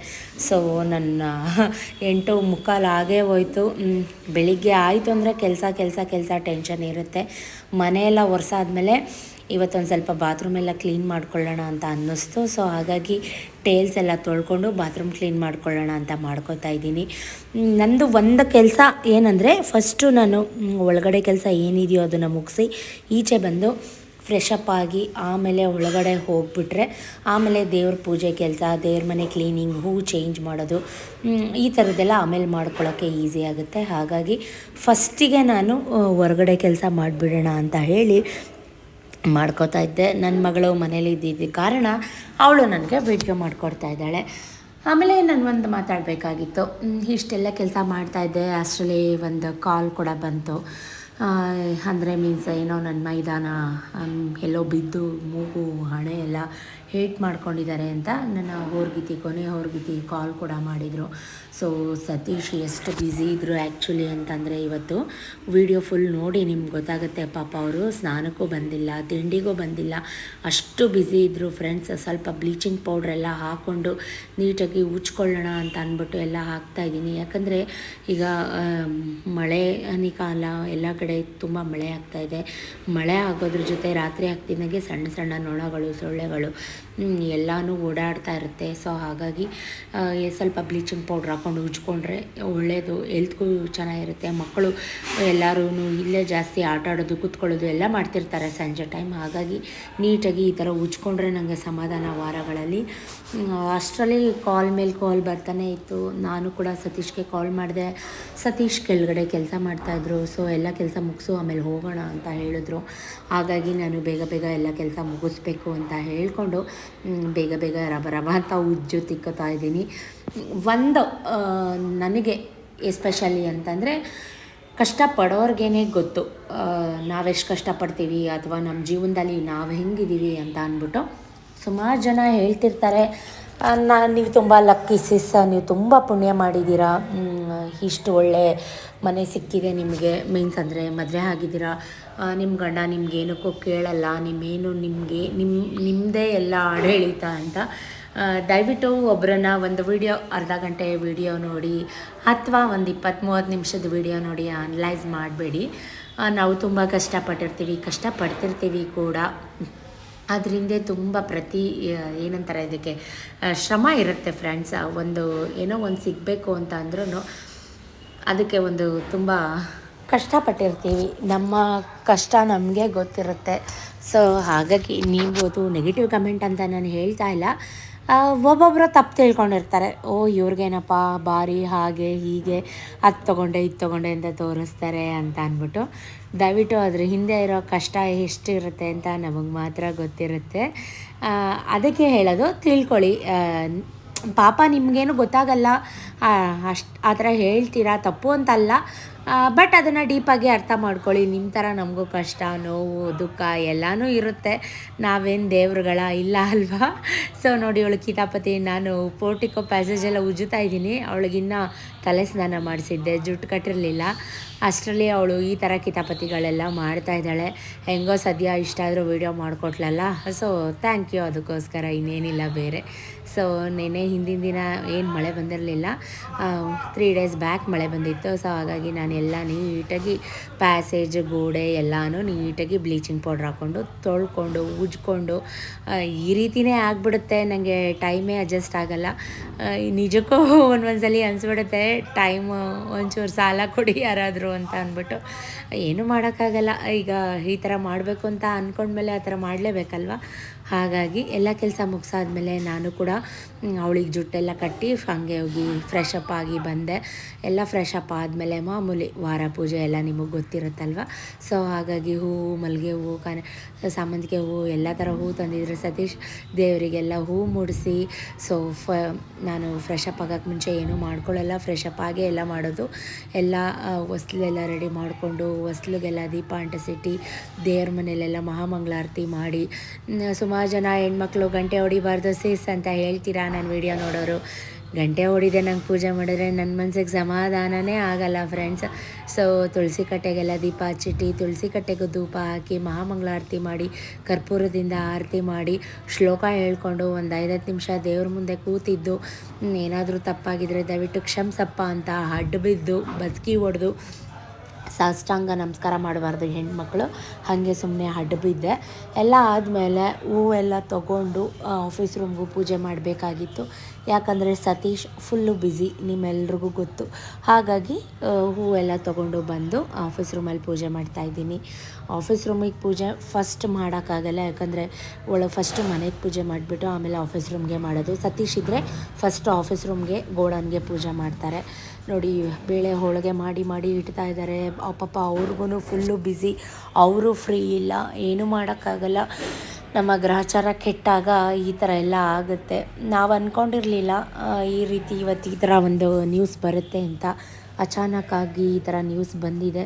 S1: ಸೊ ನನ್ನ ಎಂಟು ಮುಕ್ಕಾಲು ಆಗೇ ಹೋಯ್ತು. ಬೆಳಿಗ್ಗೆ ಆಯಿತು ಅಂದರೆ ಕೆಲಸ ಕೆಲಸ ಕೆಲಸ ಟೆನ್ಷನ್ ಇರುತ್ತೆ. ಮನೆಯೆಲ್ಲ ಒರೆಸಾದ್ಮೇಲೆ ಇವತ್ತೊಂದು ಸ್ವಲ್ಪ ಬಾತ್ರೂಮ್ ಎಲ್ಲ ಕ್ಲೀನ್ ಮಾಡ್ಕೊಳ್ಳೋಣ ಅಂತ ಅನ್ನಿಸ್ತು. ಸೊ ಹಾಗಾಗಿ ಟೇಲ್ಸ್ ಎಲ್ಲ ತೊಳ್ಕೊಂಡು ಬಾತ್ರೂಮ್ ಕ್ಲೀನ್ ಮಾಡ್ಕೊಳ್ಳೋಣ ಅಂತ ಮಾಡ್ಕೋತಾ ಇದ್ದೀನಿ. ನಂದು ಒಂದು ಕೆಲಸ ಏನಂದರೆ ಫಸ್ಟು ನಾನು ಒಳಗಡೆ ಕೆಲಸ ಏನಿದೆಯೋ ಅದನ್ನು ಮುಗಿಸಿ ಈಚೆ ಬಂದು ಫ್ರೆಶ್ ಆಗಿ ಆಮೇಲೆ ಒಳಗಡೆ ಹೋಗಿಬಿಟ್ರೆ ಆಮೇಲೆ ದೇವ್ರ ಪೂಜೆ ಕೆಲಸ, ದೇವ್ರ ಮನೆ ಕ್ಲೀನಿಂಗ್ ಹೂ ಚೇಂಜ್ ಮಾಡೋದು ಈ ಥರದ್ದೆಲ್ಲ ಆಮೇಲೆ ಮಾಡ್ಕೊಳ್ಳೋಕ್ಕೆ ಈಸಿ ಆಗುತ್ತೆ. ಹಾಗಾಗಿ ಫಸ್ಟಿಗೆ ನಾನು ಹೊರಗಡೆ ಕೆಲಸ ಮಾಡಿಬಿಡೋಣ ಅಂತ ಹೇಳಿ ಮಾಡ್ಕೋತಾ ಇದ್ದೆ. ನನ್ನ ಮಗಳು ಮನೇಲಿ ಇದ್ದಿದ್ದ ಕಾರಣ ಅವಳು ನನಗೆ ವೀಡಿಯೋ ಮಾಡ್ಕೊಡ್ತಾ ಇದ್ದಾಳೆ. ಆಮೇಲೆ ನಾನು ಒಂದು ಮಾತಾಡಬೇಕಾಗಿತ್ತು. ಇಷ್ಟೆಲ್ಲ ಕೆಲಸ ಮಾಡ್ತಾಯಿದ್ದೆ ಅಷ್ಟರಲ್ಲಿ ಒಂದು ಕಾಲ್ ಕೂಡ ಬಂತು. ಅಂದರೆ ಮೀನ್ಸ್ ಏನೋ ನನ್ನ ಮೈದಾನ ಎಲ್ಲೋ ಬಿದ್ದು ಮೂಗು, ಹಣೆ ಎಲ್ಲ ಹೇಟ್ ಮಾಡ್ಕೊಂಡಿದ್ದಾರೆ ಅಂತ ನನ್ನ ಹೋರ್ಗಿತಿ, ಕೊನೆ ಹೋರ್ಗಿತಿ ಕಾಲ್ ಕೂಡ ಮಾಡಿದರು. ಸೊ ಸತೀಶ್, ಎಷ್ಟು ಬ್ಯುಸಿ ಇದ್ದರು ಆ್ಯಕ್ಚುಲಿ ಅಂತಂದರೆ ಇವತ್ತು ವಿಡಿಯೋ ಫುಲ್ ನೋಡಿ ನಿಮ್ಗೆ ಗೊತ್ತಾಗುತ್ತೆ ಪಾಪ ಅವರು. ಸ್ನಾನಕ್ಕೂ ಬಂದಿಲ್ಲ, ತಿಂಡಿಗೂ ಬಂದಿಲ್ಲ. ಅಷ್ಟು ಬ್ಯುಸಿ ಇದ್ದರು ಫ್ರೆಂಡ್ಸ್ ಸ್ವಲ್ಪ ಬ್ಲೀಚಿಂಗ್ ಪೌಡ್ರೆಲ್ಲ ಹಾಕ್ಕೊಂಡು ನೀಟಾಗಿ ಉಚ್ಕೊಳ್ಳೋಣ ಅಂತ ಅಂದ್ಬಿಟ್ಟು ಎಲ್ಲ ಹಾಕ್ತಾಯಿದ್ದೀನಿ ಯಾಕಂದರೆ ಈಗ ಮಳೆ ಕಾಲ ಎಲ್ಲ ಕಡೆ ತುಂಬ ಮಳೆ ಆಗ್ತಾ ಇದೆ. ಮಳೆ ಆಗೋದ್ರ ಜೊತೆ ರಾತ್ರಿ ಆಗ್ತಿದ್ದಂಗೆ ಸಣ್ಣ ಸಣ್ಣ ನೊಣಗಳು, ಸೊಳ್ಳೆಗಳು ಎಲ್ಲನೂ ಓಡಾಡ್ತಾ ಇರುತ್ತೆ. ಸೊ ಹಾಗಾಗಿ ಸ್ವಲ್ಪ ಬ್ಲೀಚಿಂಗ್ ಪೌಡ್ರ್ ಹಾಕೊಂಡು ಉಜ್ಕೊಂಡ್ರೆ ಒಳ್ಳೆಯದು ಎಲ್ತ್ಗೂ ಚೆನ್ನಾಗಿರುತ್ತೆ. ಮಕ್ಕಳು ಎಲ್ಲರೂ ಇಲ್ಲೇ ಜಾಸ್ತಿ ಆಟ ಆಡೋದು, ಕೂತ್ಕೊಳ್ಳೋದು ಎಲ್ಲ ಮಾಡ್ತಿರ್ತಾರೆ ಸಂಜೆ ಟೈಮ್. ಹಾಗಾಗಿ, ನೀಟಾಗಿ ಈ ಥರ ಉಜ್ಕೊಂಡ್ರೆ ನನಗೆ ಸಮಾಧಾನ ವಾರಗಳಲ್ಲಿ. ಅಷ್ಟರಲ್ಲಿ ಕಾಲ್ ಮೇಲೆ ಕಾಲ್ ಬರ್ತಾನೆ ಇತ್ತು. ನಾನು ಕೂಡ ಸತೀಶ್ಗೆ ಕಾಲ್ ಮಾಡಿದೆ. ಸತೀಶ್ ಕೆಳಗಡೆ ಕೆಲಸ ಮಾಡ್ತಾಯಿದ್ರು. ಸೊ ಎಲ್ಲ ಕೆಲಸ ಮುಗಿಸು, ಆಮೇಲೆ ಹೋಗೋಣ ಅಂತ ಹೇಳಿದ್ರು. ಹಾಗಾಗಿ ನಾನು ಬೇಗ ಬೇಗ ಎಲ್ಲ ಕೆಲಸ ಮುಗಿಸ್ಬೇಕು ಅಂತ ಹೇಳಿಕೊಂಡು ಬೇಗ ಬೇಗ ರಬ ರಬ ಅಂತ ಉಜ್ಜು ತಿಕ್ಕೋತಾ ಇದ್ದೀನಿ. ಒಂದು ನನಗೆ ಎಸ್ಪೆಷಲಿ ಅಂತಂದರೆ ಕಷ್ಟಪಡೋರ್ಗೇನೆ ಗೊತ್ತು. ನಾವೆಷ್ಟು ಕಷ್ಟಪಡ್ತೀವಿ ಅಥವಾ ನಮ್ಮ ಜೀವನದಲ್ಲಿ ನಾವು ಹೆಂಗಿದ್ದೀವಿ ಅಂತ ಅಂದ್ಬಿಟ್ಟು. ಸುಮಾರು ಜನ ಹೇಳ್ತಿರ್ತಾರೆ ನಾನು ನೀವು ತುಂಬ ಲಕ್ಕಿ ಸಿಸ್ ನೀವು ತುಂಬ ಪುಣ್ಯ ಮಾಡಿದ್ದೀರಾ ಇಷ್ಟು ಒಳ್ಳೆ ಮನೆ ಸಿಕ್ಕಿದೆ ನಿಮಗೆ ಮೀನ್ಸ್ ಅಂದರೆ ಮದುವೆ ಆಗಿದ್ದೀರಾ. ನಿಮ್ಮ ಗಂಡ ನಿಮ್ಗೇನಕ್ಕೂ ಕೇಳಲ್ಲ, ನಿಮ್ಮೇನು ನಿಮಗೆ ನಿಮ್ಮ ನಿಮ್ಮದೇ ಎಲ್ಲ ಆಡಳಿತ ಅಂತ ದಯವಿಟ್ಟು ಒಬ್ಬರನ್ನ ಒಂದು ವಿಡಿಯೋ, ಅರ್ಧ ಗಂಟೆ ವಿಡಿಯೋ ನೋಡಿ, ಅಥವಾ ಒಂದು ಇಪ್ಪತ್ತು ಮೂವತ್ತು ನಿಮಿಷದ ವಿಡಿಯೋ ನೋಡಿ ಅನಲೈಸ್ ಮಾಡಬೇಡಿ. ನಾವು ತುಂಬ ಕಷ್ಟಪಟ್ಟಿರ್ತೀವಿ, ಕಷ್ಟಪಡ್ತಿರ್ತೀವಿ ಕೂಡ. ಅದರಿಂದ ತುಂಬ ಪ್ರತಿ ಏನಂತಾರೆ ಇದಕ್ಕೆ ಶ್ರಮ ಇರುತ್ತೆ ಫ್ರೆಂಡ್ಸ್ ಒಂದು ಏನೋ ಒಂದು ಸಿಗಬೇಕು ಅಂತ ಅಂದ್ರೂ ಅದಕ್ಕೆ ಒಂದು ತುಂಬ ಕಷ್ಟಪಟ್ಟಿರ್ತೀವಿ. ನಮ್ಮ ಕಷ್ಟ ನಮಗೆ ಗೊತ್ತಿರುತ್ತೆ. ಸೊ ಹಾಗಾಗಿ ನೀವು ಅದು ನೆಗೆಟಿವ್ ಕಮೆಂಟ್ ಅಂತ ನಾನು ಹೇಳ್ತಾ ಇಲ್ಲ. ಒಬ್ಬೊಬ್ಬರು ತಪ್ಪು ತಿಳ್ಕೊಂಡಿರ್ತಾರೆ. ಓ, ಇವ್ರಿಗೇನಪ್ಪ ಬಾರಿ ಹಾಗೆ, ಹೀಗೆ, ಅದು ತೊಗೊಂಡೆ, ಇದು ತೊಗೊಂಡೆ ಅಂತ ತೋರಿಸ್ತಾರೆ ಅಂತ ಅಂದ್ಬಿಟ್ಟು ದಯವಿಟ್ಟು ಅದ್ರ ಹಿಂದೆ ಇರೋ ಕಷ್ಟ ಎಷ್ಟಿರುತ್ತೆ ಅಂತ ನಮಗೆ ಮಾತ್ರ ಗೊತ್ತಿರುತ್ತೆ. ಅದಕ್ಕೆ ಹೇಳೋದು, ತಿಳ್ಕೊಳ್ಳಿ. ಪಾಪ ನಿಮಗೇನು ಗೊತ್ತಾಗಲ್ಲ. ಅಷ್ಟು, ಆ ಥರ ಹೇಳ್ತೀರಾ, ತಪ್ಪು ಅಂತಲ್ಲ. ಬಟ್ ಅದನ್ನು ಡೀಪಾಗಿ ಅರ್ಥ ಮಾಡ್ಕೊಳ್ಳಿ. ನಿಮ್ಮ ಥರ ನಮಗೂ ಕಷ್ಟ, ನೋವು, ದುಃಖ ಎಲ್ಲನೂ ಇರುತ್ತೆ. ನಾವೇನು ದೇವ್ರುಗಳ ಇಲ್ಲ ಅಲ್ವಾ? ಸೊ ನೋಡಿ ಅವಳು ಕಿತಾಪತಿ, ನಾನು ಪೋರ್ಟಿಕೋ ಪ್ಯಾಸೇಜ್ ಎಲ್ಲ ಉಜ್ಜುತ್ತಾ ಇದ್ದೀನಿ. ಅವಳಿಗಿನ್ನ ತಲೆ ಸ್ನಾನ ಮಾಡಿಸಿದ್ದೆ, ಜುಟ್ಟು ಕಟ್ಟಿರಲಿಲ್ಲ. ಅಷ್ಟರಲ್ಲಿ ಅವಳು ಈ ಥರ ಕಿತಾಪತಿಗಳೆಲ್ಲ ಮಾಡ್ತಾ ಇದ್ದಾಳೆ. ಹೆಂಗೋ ಸದ್ಯ ಇಷ್ಟ ಆದರೂ ವೀಡಿಯೋ ಮಾಡಿಕೊಟ್ಲಲ್ಲ? ಸೊ ಥ್ಯಾಂಕ್ ಯು ಅದಕ್ಕೋಸ್ಕರ ಇನ್ನೇನಿಲ್ಲ ಬೇರೆ. ಸೊ ನೆನೆ ಹಿಂದಿನ ದಿನ ಏನು ಮಳೆ ಬಂದಿರಲಿಲ್ಲ. ತ್ರೀ ಡೇಸ್ ಬ್ಯಾಕ್ ಮಳೆ ಬಂದಿತ್ತು. ಸೊ ಹಾಗಾಗಿ ನಾನು ಎಲ್ಲ ನೀಟಾಗಿ ಪ್ಯಾಸೇಜ್ ಗೋಡೆ ಎಲ್ಲನೂ ನೀಟಾಗಿ ಬ್ಲೀಚಿಂಗ್ ಪೌಡ್ರ್ ಹಾಕ್ಕೊಂಡು ತೊಳ್ಕೊಂಡು, ಉಜ್ಕೊಂಡು ಈ ರೀತಿನೇ ಆಗಿಬಿಡುತ್ತೆ. ನನಗೆ ಟೈಮೇ ಅಡ್ಜಸ್ಟ್ ಆಗಲ್ಲ. ನಿಜಕ್ಕೂ ಒಂದೊಂದ್ಸಲಿ ಅನಿಸ್ಬಿಡುತ್ತೆ. ಟೈಮ್ ಒಂಚೂರು ಸಾಲ ಕೊಡಿ ಯಾರಾದರೂ ಅಂತ ಅಂದ್ಬಿಟ್ಟು. ಏನೂ ಮಾಡೋಕ್ಕಾಗಲ್ಲ. ಈಗ ಈ ಥರ ಮಾಡಬೇಕು ಅಂತ ಅಂದ್ಕೊಂಡ್ಮೇಲೆ ಆ ಥರ ಮಾಡಲೇಬೇಕಲ್ವ? ಹಾಗಾಗಿ ಎಲ್ಲ ಕೆಲಸ ಮುಗಿಸಾದ್ಮೇಲೆ ನಾನು ಕೂಡ ಅವಳಿಗೆ ಜುಟ್ಟೆಲ್ಲ ಕಟ್ಟಿ ಹಂಗೆ ಹೋಗಿ ಫ್ರೆಶ್ ಅಪ್ ಆಗಿ ಬಂದೆ. ಎಲ್ಲ ಫ್ರೆಶ್ ಅಪ್ ಆದಮೇಲೆ ಮಾಮೂಲಿ ವಾರ ಪೂಜೆ ಎಲ್ಲ ನಿಮಗೆ ಗೊತ್ತಿರುತ್ತಲ್ವ? ಸೊ ಹಾಗಾಗಿ ಹೂವು ಮಲ್ಲಿಗೆ ಹೂವು ಕಾನೆ ಸಾಮಂತಿಗೆ ಹೂವು ಎಲ್ಲ ಥರ ಹೂವು ತಂದಿದ್ರು ಸತೀಶ್. ದೇವರಿಗೆಲ್ಲ ಹೂವು ಮುಡಿಸಿ ಸೊ ಫ ನಾನು ಫ್ರೆಶ್ ಅಪ್ ಆಗೋಕ್ಕೆ ಮುಂಚೆ ಏನೂ ಮಾಡ್ಕೊಳ್ಳಲ್ಲ. ಫ್ರೆಶ್ ಅಪ್ ಆಗೇ ಎಲ್ಲ ಮಾಡೋದು. ಎಲ್ಲ ಹೊಸ್ಲೆಲ್ಲ ರೆಡಿ ಮಾಡಿಕೊಂಡು ಹೊಸ್ಲಿಗೆಲ್ಲ ದೀಪ ಅಂಟಿಸಿಟ್ಟು ದೇವ್ರ ಮನೆಯಲ್ಲೆಲ್ಲ ಮಹಾಮಂಗಳಾರತಿ ಮಾಡಿ ಮ್, ಸುಮಾರು ಜನ ಹೆಣ್ಮಕ್ಳು ಗಂಟೆ ಹೊಡಿಬಾರ್ದು ಸೀಸ್ ಅಂತ ಹೇಳ್ತೀರಾ ನನ್ನ ವಿಡಿಯೋ ನೋಡೋರು. ಗಂಟೆ ಹೊಡಿದೆ, ನಂಗೆ ಪೂಜೆ ಮಾಡಿದ್ರೆ ನನ್ನ ಮನ್ಸಿಗೆ ಸಮಾಧಾನನೇ ಆಗಲ್ಲ ಫ್ರೆಂಡ್ಸ್ ಸೊ ತುಳಸಿ ಕಟ್ಟೆಗೆಲ್ಲ ದೀಪ ಹಚ್ಚಿಟ್ಟು ತುಳಸಿ ಕಟ್ಟೆಗೂ ಧೂಪ ಹಾಕಿ, ಮಹಾಮಂಗಳಾರತಿ ಮಾಡಿ, ಕರ್ಪೂರದಿಂದ ಆರತಿ ಮಾಡಿ, ಶ್ಲೋಕ ಹೇಳ್ಕೊಂಡು ಒಂದು ಐದತ್ತು ನಿಮಿಷ ದೇವ್ರ ಮುಂದೆ ಕೂತಿದ್ದು. ಏನಾದರೂ ತಪ್ಪಾಗಿದ್ದರೆ ದಯವಿಟ್ಟು ಕ್ಷಮಸಪ್ಪ ಅಂತ ಅಡ್ಡ ಬಿದ್ದು ಬದುಕಿ ಹೊಡೆದು. ಸಾಷ್ಟಾಂಗ ನಮಸ್ಕಾರ ಮಾಡಬಾರ್ದು ಹೆಣ್ಮಕ್ಳು. ಹಾಗೆ ಸುಮ್ಮನೆ ಅಡ್ಡ ಬಿದ್ದೆ ಎಲ್ಲ ಆದಮೇಲೆ ಹೂವೆಲ್ಲ ತೊಗೊಂಡು ಆಫೀಸ್ ರೂಮ್ಗೂ ಪೂಜೆ ಮಾಡಬೇಕಾಗಿತ್ತು. ಯಾಕಂದರೆ ಸತೀಶ್ ಫುಲ್ಲು ಬ್ಯುಸಿ ನಿಮ್ಮೆಲ್ರಿಗೂ ಗೊತ್ತು. ಹಾಗಾಗಿ ಹೂವೆಲ್ಲ ತೊಗೊಂಡು ಬಂದು ಆಫೀಸ್ ರೂಮಲ್ಲಿ ಪೂಜೆ ಮಾಡ್ತಾಯಿದ್ದೀನಿ ಆಫೀಸ್ ರೂಮಿಗೆ ಪೂಜೆ ಫಸ್ಟ್ ಮಾಡೋಕ್ಕಾಗಲ್ಲ. ಯಾಕಂದರೆ ಒಳಗೆ ಫಸ್ಟ್ ಮನೆಗೆ ಪೂಜೆ ಮಾಡಿಬಿಟ್ಟು ಆಮೇಲೆ ಆಫೀಸ್ ರೂಮ್ಗೆ ಮಾಡೋದು. ಸತೀಶ್ ಇದ್ದರೆ ಫಸ್ಟ್ ಆಫೀಸ್ ರೂಮ್ಗೆ ಗೋಡನ್ಗೆ ಪೂಜೆ ಮಾಡ್ತಾರೆ. ನೋಡಿ, ಬೇಳೆ ಹೋಳಿಗೆ ಮಾಡಿ ಮಾಡಿ ಇಡ್ತಾ ಇದ್ದಾರೆ ಪಾಪ ಅವ್ರಿಗೂ ಫುಲ್ಲು ಬ್ಯುಸಿ ಅವರು ಫ್ರೀ ಇಲ್ಲ. ಏನೂ ಮಾಡೋಕ್ಕಾಗಲ್ಲ. ನಮ್ಮ ಗ್ರಹಚಾರ ಕೆಟ್ಟಾಗ ಈ ಥರ ಎಲ್ಲ ಆಗುತ್ತೆ. ನಾವು ಅಂದ್ಕೊಂಡಿರಲಿಲ್ಲ ಈ ರೀತಿ ಇವತ್ತು ಈ ಥರ ಒಂದು ನ್ಯೂಸ್ ಬರುತ್ತೆ ಅಂತ. ಅಚಾನಕ್ಕಾಗಿ ಈ ಥರ ನ್ಯೂಸ್ ಬಂದಿದೆ.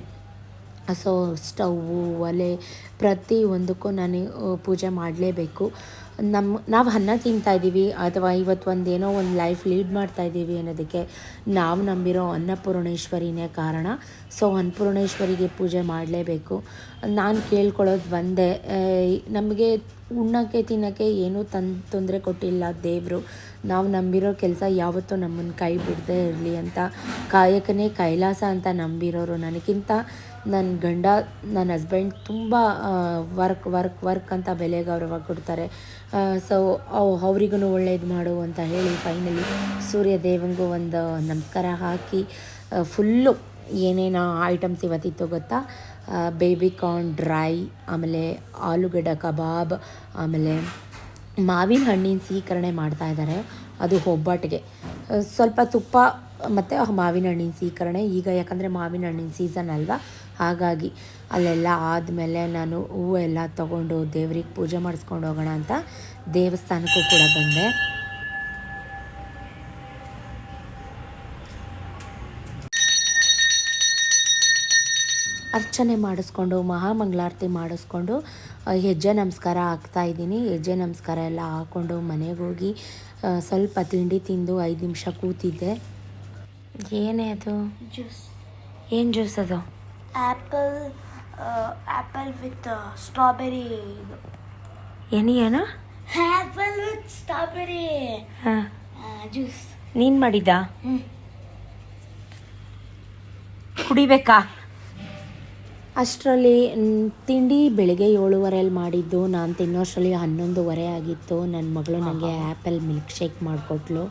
S1: ಸೊ ಸ್ಟವ್ವು ಒಲೆ ಪ್ರತಿ ಒಂದಕ್ಕೂ ನಾನು ಪೂಜೆ ಮಾಡಲೇಬೇಕು. ನಮ್ಮ ನಾವು ಅನ್ನ ತಿಂತಾ ಇದ್ದೀವಿ, ಅಥವಾ ಇವತ್ತು ಒಂದು ಏನೋ ಒಂದು ಲೈಫ್ ಲೀಡ್ ಮಾಡ್ತಾ ಇದ್ದೀವಿ ಅನ್ನೋದಕ್ಕೆ ನಾವು ನಂಬಿರೋ ಅನ್ನಪೂರ್ಣೇಶ್ವರಿನೇ ಕಾರಣ. ಸೊ ಅನ್ನಪೂರ್ಣೇಶ್ವರಿಗೆ ಪೂಜೆ ಮಾಡಲೇಬೇಕು. ನಾನು ಕೇಳ್ಕೊಳ್ಳೋದು ಒಂದೇ ನಮಗೆ ಉಣ್ಣೋಕ್ಕೆ, ತಿನ್ನೋಕ್ಕೆ ಏನೂ ತನ್, ತೊಂದರೆ ಕೊಟ್ಟಿಲ್ಲ ದೇವರು. ನಾವು ನಂಬಿರೋ ಕೆಲಸ ಯಾವತ್ತೂ ನಮ್ಮನ್ನು ಕೈ ಬಿಡದೆ ಇರಲಿ ಅಂತ ಕಾಯಕನೇ ಕೈಲಾಸ ಅಂತ ನಂಬಿರೋರು ನನಗಿಂತ. ನನ್ನ ಗಂಡ ನನ್ನ ಹಸ್ಬೆಂಡ್ ತುಂಬ ವರ್ಕ್ ವರ್ಕ್ ವರ್ಕ್ ಅಂತ ಬೆಲೆ ಗೌರವ ಕೊಡ್ತಾರೆ. ಸೊ ಅವು ಅವ್ರಿಗೂ ಒಳ್ಳೇದು ಮಾಡು ಅಂತ ಹೇಳಿ ಫೈನಲಿ ಸೂರ್ಯ ದೇವಂಗೂ ಒಂದು ನಮಸ್ಕಾರ ಹಾಕಿ ಫುಲ್ಲು ಏನೇನು ಐಟಮ್ಸ್ ಇವತ್ತಿತ್ತು ಗೊತ್ತಾ? ಬೇಬಿ ಕಾರ್ನ್ ಡ್ರೈ ಆಮೇಲೆ ಆಲೂಗಡ್ಡೆ ಕಬಾಬ್, ಆಮೇಲೆ ಮಾವಿನ ಹಣ್ಣಿನ ಸೀಕರಣೆ ಮಾಡ್ತಾ ಇದ್ದಾರೆ ಅದು ಒಬ್ಬಟ್ಟಿಗೆ. ಸ್ವಲ್ಪ ತುಪ್ಪ ಮತ್ತು ಮಾವಿನ ಹಣ್ಣಿನ ಸೀಕರಣೆ ಈಗ ಯಾಕಂದರೆ ಮಾವಿನ ಹಣ್ಣಿನ ಸೀಸನ್ ಅಲ್ವಾ ಹಾಗಾಗಿ ಅಲ್ಲೆಲ್ಲ ಆದಮೇಲೆ ನಾನು ಹೂವು ಎಲ್ಲ ತೊಗೊಂಡು ದೇವ್ರಿಗೆ ಪೂಜೆ ಮಾಡಿಸ್ಕೊಂಡು ಹೋಗೋಣ ಅಂತ ದೇವಸ್ಥಾನಕ್ಕೂ ಕೂಡ ಬಂದೆ. ಅರ್ಚನೆ ಮಾಡಿಸ್ಕೊಂಡು ಮಹಾಮಂಗಳಾರತಿ ಮಾಡಿಸ್ಕೊಂಡು ಹೆಜ್ಜೆ ನಮಸ್ಕಾರ ಹಾಕ್ತಾ ಇದ್ದೀನಿ. ಹೆಜ್ಜೆ ನಮಸ್ಕಾರ ಎಲ್ಲ ಹಾಕ್ಕೊಂಡು ಮನೆಗೆ ಹೋಗಿ ಸ್ವಲ್ಪ ತಿಂಡಿ ತಿಂದು ಐದು ನಿಮಿಷ ಕೂತಿದ್ದೆ. ಏನೇ ಅದು?
S2: ಜ್ಯೂಸ್
S1: ಏನು ಜ್ಯೂಸ್ ಅದು?
S2: ಆ್ಯಪಲ್ ಆ್ಯಪಲ್ ವಿತ್ ಸ್ಟ್ರಾಬೆರಿ ಇದು.
S1: ಏನು ಏನು?
S2: ಆ್ಯಪಲ್ ವಿತ್ ಸ್ಟ್ರಾಬೆರಿ
S1: ಹಾಂ.
S2: ಜ್ಯೂಸ್
S1: ನೀನು ಮಾಡಿದ್ದಾ?
S2: ಹ್ಞೂ
S1: ಕುಡಿಬೇಕಾ? ಅಷ್ಟರಲ್ಲಿ ತಿಂಡಿ ಬೆಳಿಗ್ಗೆ ಏಳುವರೆಯಲ್ಲಿ ಮಾಡಿದ್ದು. ನಾನು ತಿನ್ನೋಷ್ಟರಲ್ಲಿ ಹನ್ನೊಂದುವರೆ ಆಗಿತ್ತು. ನನ್ನ ಮಗಳು ನನಗೆ ಆ್ಯಪಲ್ ಮಿಲ್ಕ್ ಶೇಕ್ ಮಾಡಿಕೊಟ್ಲು.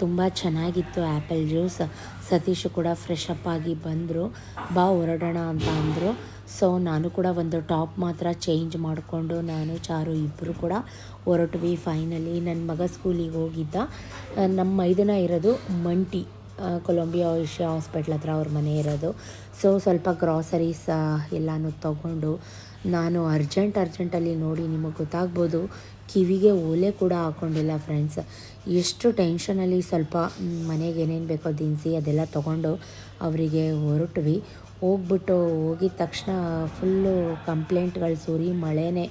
S1: ತುಂಬ ಚೆನ್ನಾಗಿತ್ತು ಆ್ಯಪಲ್ ಜ್ಯೂಸ್ ಸತೀಶ್ ಕೂಡ ಫ್ರೆಶ್ ಅಪ್ ಆಗಿ ಬಂದರು. ಬಾ ಹೊರಡೋಣ ಅಂತ ಅಂದರು. ಸೊ ನಾನು ಕೂಡ ಒಂದು ಟಾಪ್ ಮಾತ್ರ ಚೇಂಜ್ ಮಾಡಿಕೊಂಡು ನಾನು, ಚಾರು ಇಬ್ಬರು ಕೂಡ ಹೊರಟ್ವಿ ಫೈನಲಿ ನನ್ನ ಮಗ ಸ್ಕೂಲಿಗೆ ಹೋಗಿದ್ದ. ನಮ್ಮ ಮೈದನ ಇರೋದು ಮಂಟಿ ಕೊಲಂಬಿಯಾ ಏಷ್ಯಾ ಹಾಸ್ಪಿಟ್ಲ್ ಹತ್ರ ಅವ್ರ ಮನೆ ಇರೋದು. ಸೊ ಸ್ವಲ್ಪ ಗ್ರಾಸರೀಸ್ ಎಲ್ಲನೂ ತಗೊಂಡು ನಾನು ಅರ್ಜೆಂಟ್ ಅರ್ಜೆಂಟಲ್ಲಿ ನೋಡಿ ನಿಮಗೆ ಗೊತ್ತಾಗ್ಬೋದು. ಕಿವಿಗೆ ಓಲೆ ಕೂಡ ಹಾಕ್ಕೊಂಡಿಲ್ಲ ಫ್ರೆಂಡ್ಸ್ ಎಷ್ಟು ಟೆನ್ಷನಲ್ಲಿ ಸ್ವಲ್ಪ ಮನೆಗೆ ಏನೇನು ಬೇಕೋ ದಿನಸಿ ಅದೆಲ್ಲ ತೊಗೊಂಡು ಅವರಿಗೆ ಹೊರಟ್ವಿ. ಹೋಗ್ಬಿಟ್ಟು ಹೋಗಿದ ತಕ್ಷಣ ಫುಲ್ಲು ಕಂಪ್ಲೇಂಟ್ಗಳು ಸುರಿ, ಮಳೆನೇ.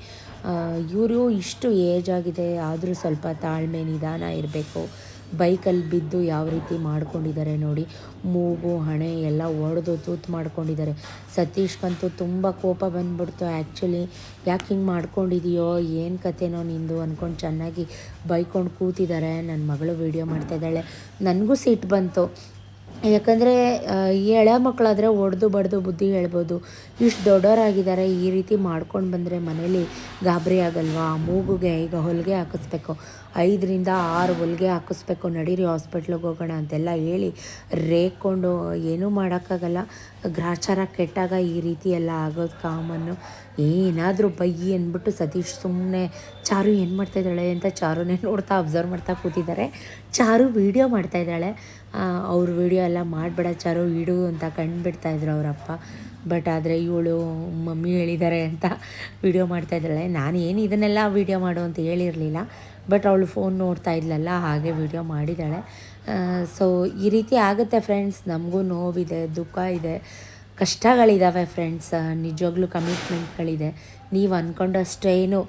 S1: ಇವರು ಇಷ್ಟು ಏಜ್ ಆಗಿದೆ, ಆದರೂ ಸ್ವಲ್ಪ ತಾಳ್ಮೆ, ನಿಧಾನ ಇರಬೇಕು. ಬೈಕಲ್ಲಿ ಬಿದ್ದು ಯಾವ ರೀತಿ ಮಾಡ್ಕೊಂಡಿದ್ದಾರೆ ನೋಡಿ. ಮೂಗು, ಹಣೆ ಎಲ್ಲ ಒಡೆದು ತೂತು ಮಾಡ್ಕೊಂಡಿದ್ದಾರೆ. ಸತೀಶ್ಗಂತೂ ತುಂಬ ಕೋಪ ಬಂದ್ಬಿಡ್ತು. ಆ್ಯಕ್ಚುಲಿ ಯಾಕೆ ಹಿಂಗೆ ಮಾಡ್ಕೊಂಡಿದೆಯೋ, ಏನು ಕತೆನೋ ನಿಂದು ಅಂದ್ಕೊಂಡು ಚೆನ್ನಾಗಿ ಬೈಕೊಂಡು ಕೂತಿದ್ದಾರೆ. ನನ್ನ ಮಗಳು ವೀಡಿಯೋ ಮಾಡ್ತಾಯಿದ್ದಾಳೆ ನನಗೂ ಸಿಟ್ಟು ಬಂತು. ಯಾಕಂದರೆ ಈ ಎಳೆ ಮಕ್ಕಳಾದರೆ ಒಡೆದು ಬಡ್ದು ಬುದ್ಧಿ ಹೇಳ್ಬೋದು. ಇಷ್ಟು ದೊಡ್ಡವರಾಗಿದ್ದಾರೆ, ಈ ರೀತಿ ಮಾಡ್ಕೊಂಡು ಬಂದರೆ ಮನೇಲಿ ಗಾಬರಿ ಆಗಲ್ವಾ? ಮೂಗುಗೆ ಈಗ ಹೊಲಿಗೆ ಹಾಕಿಸ್ಬೇಕು. ಐದರಿಂದ ಆರು ಹೊಲಿಗೆ ಹಾಕಿಸ್ಬೇಕು. ನಡೀರಿ, ಹಾಸ್ಪಿಟ್ಲಿಗೆ ಹೋಗೋಣ ಅಂತೆಲ್ಲ ಹೇಳಿ ರೇಕೊಂಡು ಏನೂ ಮಾಡೋಕ್ಕಾಗಲ್ಲ. ಗ್ರಾಚಾರ ಕೆಟ್ಟಾಗ ಈ ರೀತಿ ಎಲ್ಲ ಆಗೋದು ಕಾಮನ್ನು. ಏನಾದರೂ ಬೈಯಿ ಅಂದ್ಬಿಟ್ಟು ಸತೀಶ್ ಸುಮ್ಮನೆ ಚಾರು ಏನು ಮಾಡ್ತಾಯಿದ್ದಾಳೆ ಅಂತ ಚಾರುನೇ ನೋಡ್ತಾ ಅಬ್ಸರ್ವ್ ಮಾಡ್ತಾ ಕೂತಿದ್ದಾರೆ. ಚಾರು ವೀಡಿಯೋ ಮಾಡ್ತಾಯಿದ್ದಾಳೆ ಅವ್ರ ವೀಡಿಯೋ ಎಲ್ಲ ಮಾಡಬೇಡ ಚಾರು, ಇಡು ಅಂತ ಕಂಡುಬಿಡ್ತಾ ಇದ್ರು ಅವರಪ್ಪ ಬಟ್ ಆದರೆ ಇವಳು ಮಮ್ಮಿ ಹೇಳಿದ್ದಾರೆ ಅಂತ ವೀಡಿಯೋ ಮಾಡ್ತಾಯಿದ್ದಾಳೆ ನಾನು ಏನು ಇದನ್ನೆಲ್ಲ ವೀಡಿಯೋ ಮಾಡು ಅಂತ ಹೇಳಿರಲಿಲ್ಲ. ಬಟ್ ಅವಳು ಫೋನ್ ನೋಡ್ತಾ ಇದ್ಲಲ್ಲ, ಹಾಗೆ ವಿಡಿಯೋ ಮಾಡಿದ್ದಾಳೆ ಸೊ ಈ ರೀತಿ ಆಗುತ್ತೆ ಫ್ರೆಂಡ್ಸ್ ನಮಗೂ ನೋವಿದೆ, ದುಃಖ ಇದೆ. ಕಷ್ಟಗಳಿದ್ದಾವೆ ಫ್ರೆಂಡ್ಸ್ ನಿಜವಾಗ್ಲೂ ಕಮಿಟ್ಮೆಂಟ್ಗಳಿದೆ ನೀವು ಅಂದ್ಕೊಂಡಷ್ಟೇನು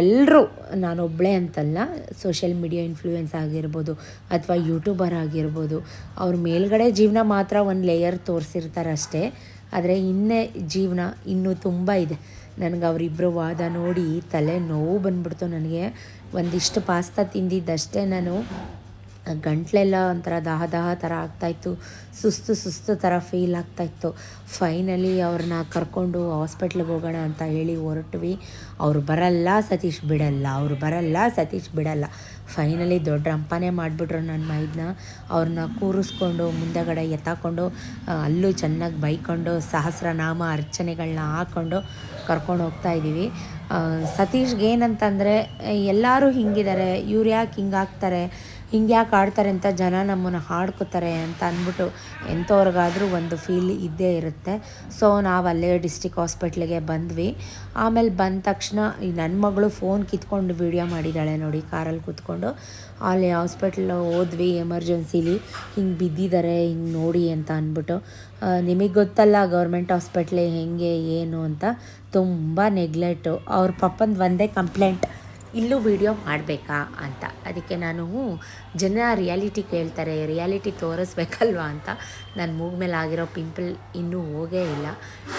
S1: ಎಲ್ಲರೂ ನಾನೊಬ್ಬಳೇ ಅಂತಲ್ಲ ಸೋಷಿಯಲ್ ಮೀಡಿಯಾ ಇನ್ಫ್ಲೂಯೆನ್ಸ್ ಆಗಿರ್ಬೋದು ಅಥವಾ ಯೂಟ್ಯೂಬರ್ ಆಗಿರ್ಬೋದು, ಅವ್ರ ಮೇಲ್ಗಡೆ ಜೀವನ ಮಾತ್ರ ಒಂದು ಲೇಯರ್ ತೋರಿಸಿರ್ತಾರಷ್ಟೇ. ಆದರೆ ಇನ್ನೇ ಜೀವನ ಇನ್ನೂ ತುಂಬ ಇದೆ. ನನಗೆ ಅವರಿಬ್ಬರು ವಾದ ನೋಡಿ ತಲೆ ನೋವು ಬಂದ್ಬಿಡ್ತು ನನಗೆ. ಒಂದಿಷ್ಟು ಪಾಸ್ತಾ ತಿಂದಿದ್ದಷ್ಟೇ ನಾನು. ಗಂಟ್ಲೆಲ್ಲ ಒಂಥರ ದಾಹ ದಾಹ ಥರ ಆಗ್ತಾಯಿತ್ತು ಸುಸ್ತು ಸುಸ್ತು ಥರ ಫೀಲ್ ಆಗ್ತಾಯಿತ್ತು ಫೈನಲಿ ಅವ್ರನ್ನ ಕರ್ಕೊಂಡು ಹಾಸ್ಪಿಟ್ಲಿಗೆ ಹೋಗೋಣ ಅಂತ ಹೇಳಿ ಹೊರಟ್ವಿ. ಅವ್ರು ಬರಲ್ಲ ಸತೀಶ್ ಬಿಡಲ್ಲ. ಅವ್ರು ಬರಲ್ಲ ಸತೀಶ್ ಬಿಡಲ್ಲ. ಫೈನಲಿ ದೊಡ್ಡ ರಂಪನೇ ಮಾಡಿಬಿಟ್ರು ನನ್ನ ಮೈದನ್ನ ಅವ್ರನ್ನ ಕೂರಿಸ್ಕೊಂಡು ಮುಂದೆಗಡೆ ಎತ್ತಾಕೊಂಡು ಅಲ್ಲೂ ಚೆನ್ನಾಗಿ ಬೈಕೊಂಡು, ಸಹಸ್ರನಾಮ ಅರ್ಚನೆಗಳನ್ನ ಹಾಕ್ಕೊಂಡು ಕರ್ಕೊಂಡು ಹೋಗ್ತಾ ಇದ್ದೀವಿ. ಸತೀಶ್ಗೆ ಏನಂತಂದರೆ ಎಲ್ಲರೂ ಹಿಂಗಿದ್ದಾರೆ ಇವ್ರು ಯಾಕೆ ಹಿಂಗೆ ಆಗ್ತಾರೆ ಹಿಂಗೆ ಯಾಕೆ ಆಡ್ತಾರೆ ಅಂತ ಜನ ನಮ್ಮನ್ನು ಹಾಡ್ಕೋತಾರೆ ಅಂತ ಅಂದ್ಬಿಟ್ಟು ಎಂಥವ್ರಿಗಾದರೂ ಒಂದು ಫೀಲ್ ಇದ್ದೇ ಇರುತ್ತೆ. ಸೊ ನಾವು ಅಲ್ಲೇ ಡಿಸ್ಟಿಕ್ ಹಾಸ್ಪಿಟ್ಲಿಗೆ ಬಂದ್ವಿ. ಆಮೇಲೆ ಬಂದ ತಕ್ಷಣ ಈ ನನ್ನ ಮಗಳು ಫೋನ್ ಕಿತ್ಕೊಂಡು ವೀಡಿಯೋ ಮಾಡಿದ್ದಾಳೆ ನೋಡಿ, ಕಾರಲ್ಲಿ ಕೂತ್ಕೊಂಡು. ಅಲ್ಲಿ ಹಾಸ್ಪಿಟ್ಲ್ ಹೋದ್ವಿ ಎಮರ್ಜೆನ್ಸಿಲಿ ಹಿಂಗೆ ಬಿದ್ದಿದ್ದಾರೆ ಹಿಂಗೆ ನೋಡಿ ಅಂತ ಅಂದ್ಬಿಟ್ಟು. ನಿಮಗೆ ಗೊತ್ತಲ್ಲ ಗೌರ್ಮೆಂಟ್ ಹಾಸ್ಪಿಟ್ಲೆ ಹೆಂಗೆ, ಏನು ಅಂತ. ತುಂಬ ನೆಗ್ಲೆಟು ಅವ್ರ ಪಪ್ಪಂದು ಒಂದೇ ಕಂಪ್ಲೇಂಟ್ ಇಲ್ಲೂ ವಿಡಿಯೋ ಮಾಡಬೇಕಾ? ಅಂತ. ಅದಕ್ಕೆ ನಾನು ಜನ ರಿಯಾಲಿಟಿ ಕೇಳ್ತಾರೆ ರಿಯಾಲಿಟಿ ತೋರಿಸ್ಬೇಕಲ್ವಾ? ಅಂತ ನನ್ನ ಮೂಗ್ ಮೇಲೆ ಆಗಿರೋ ಪಿಂಪಲ್ ಇನ್ನೂ ಹೋಗೇ ಇಲ್ಲ.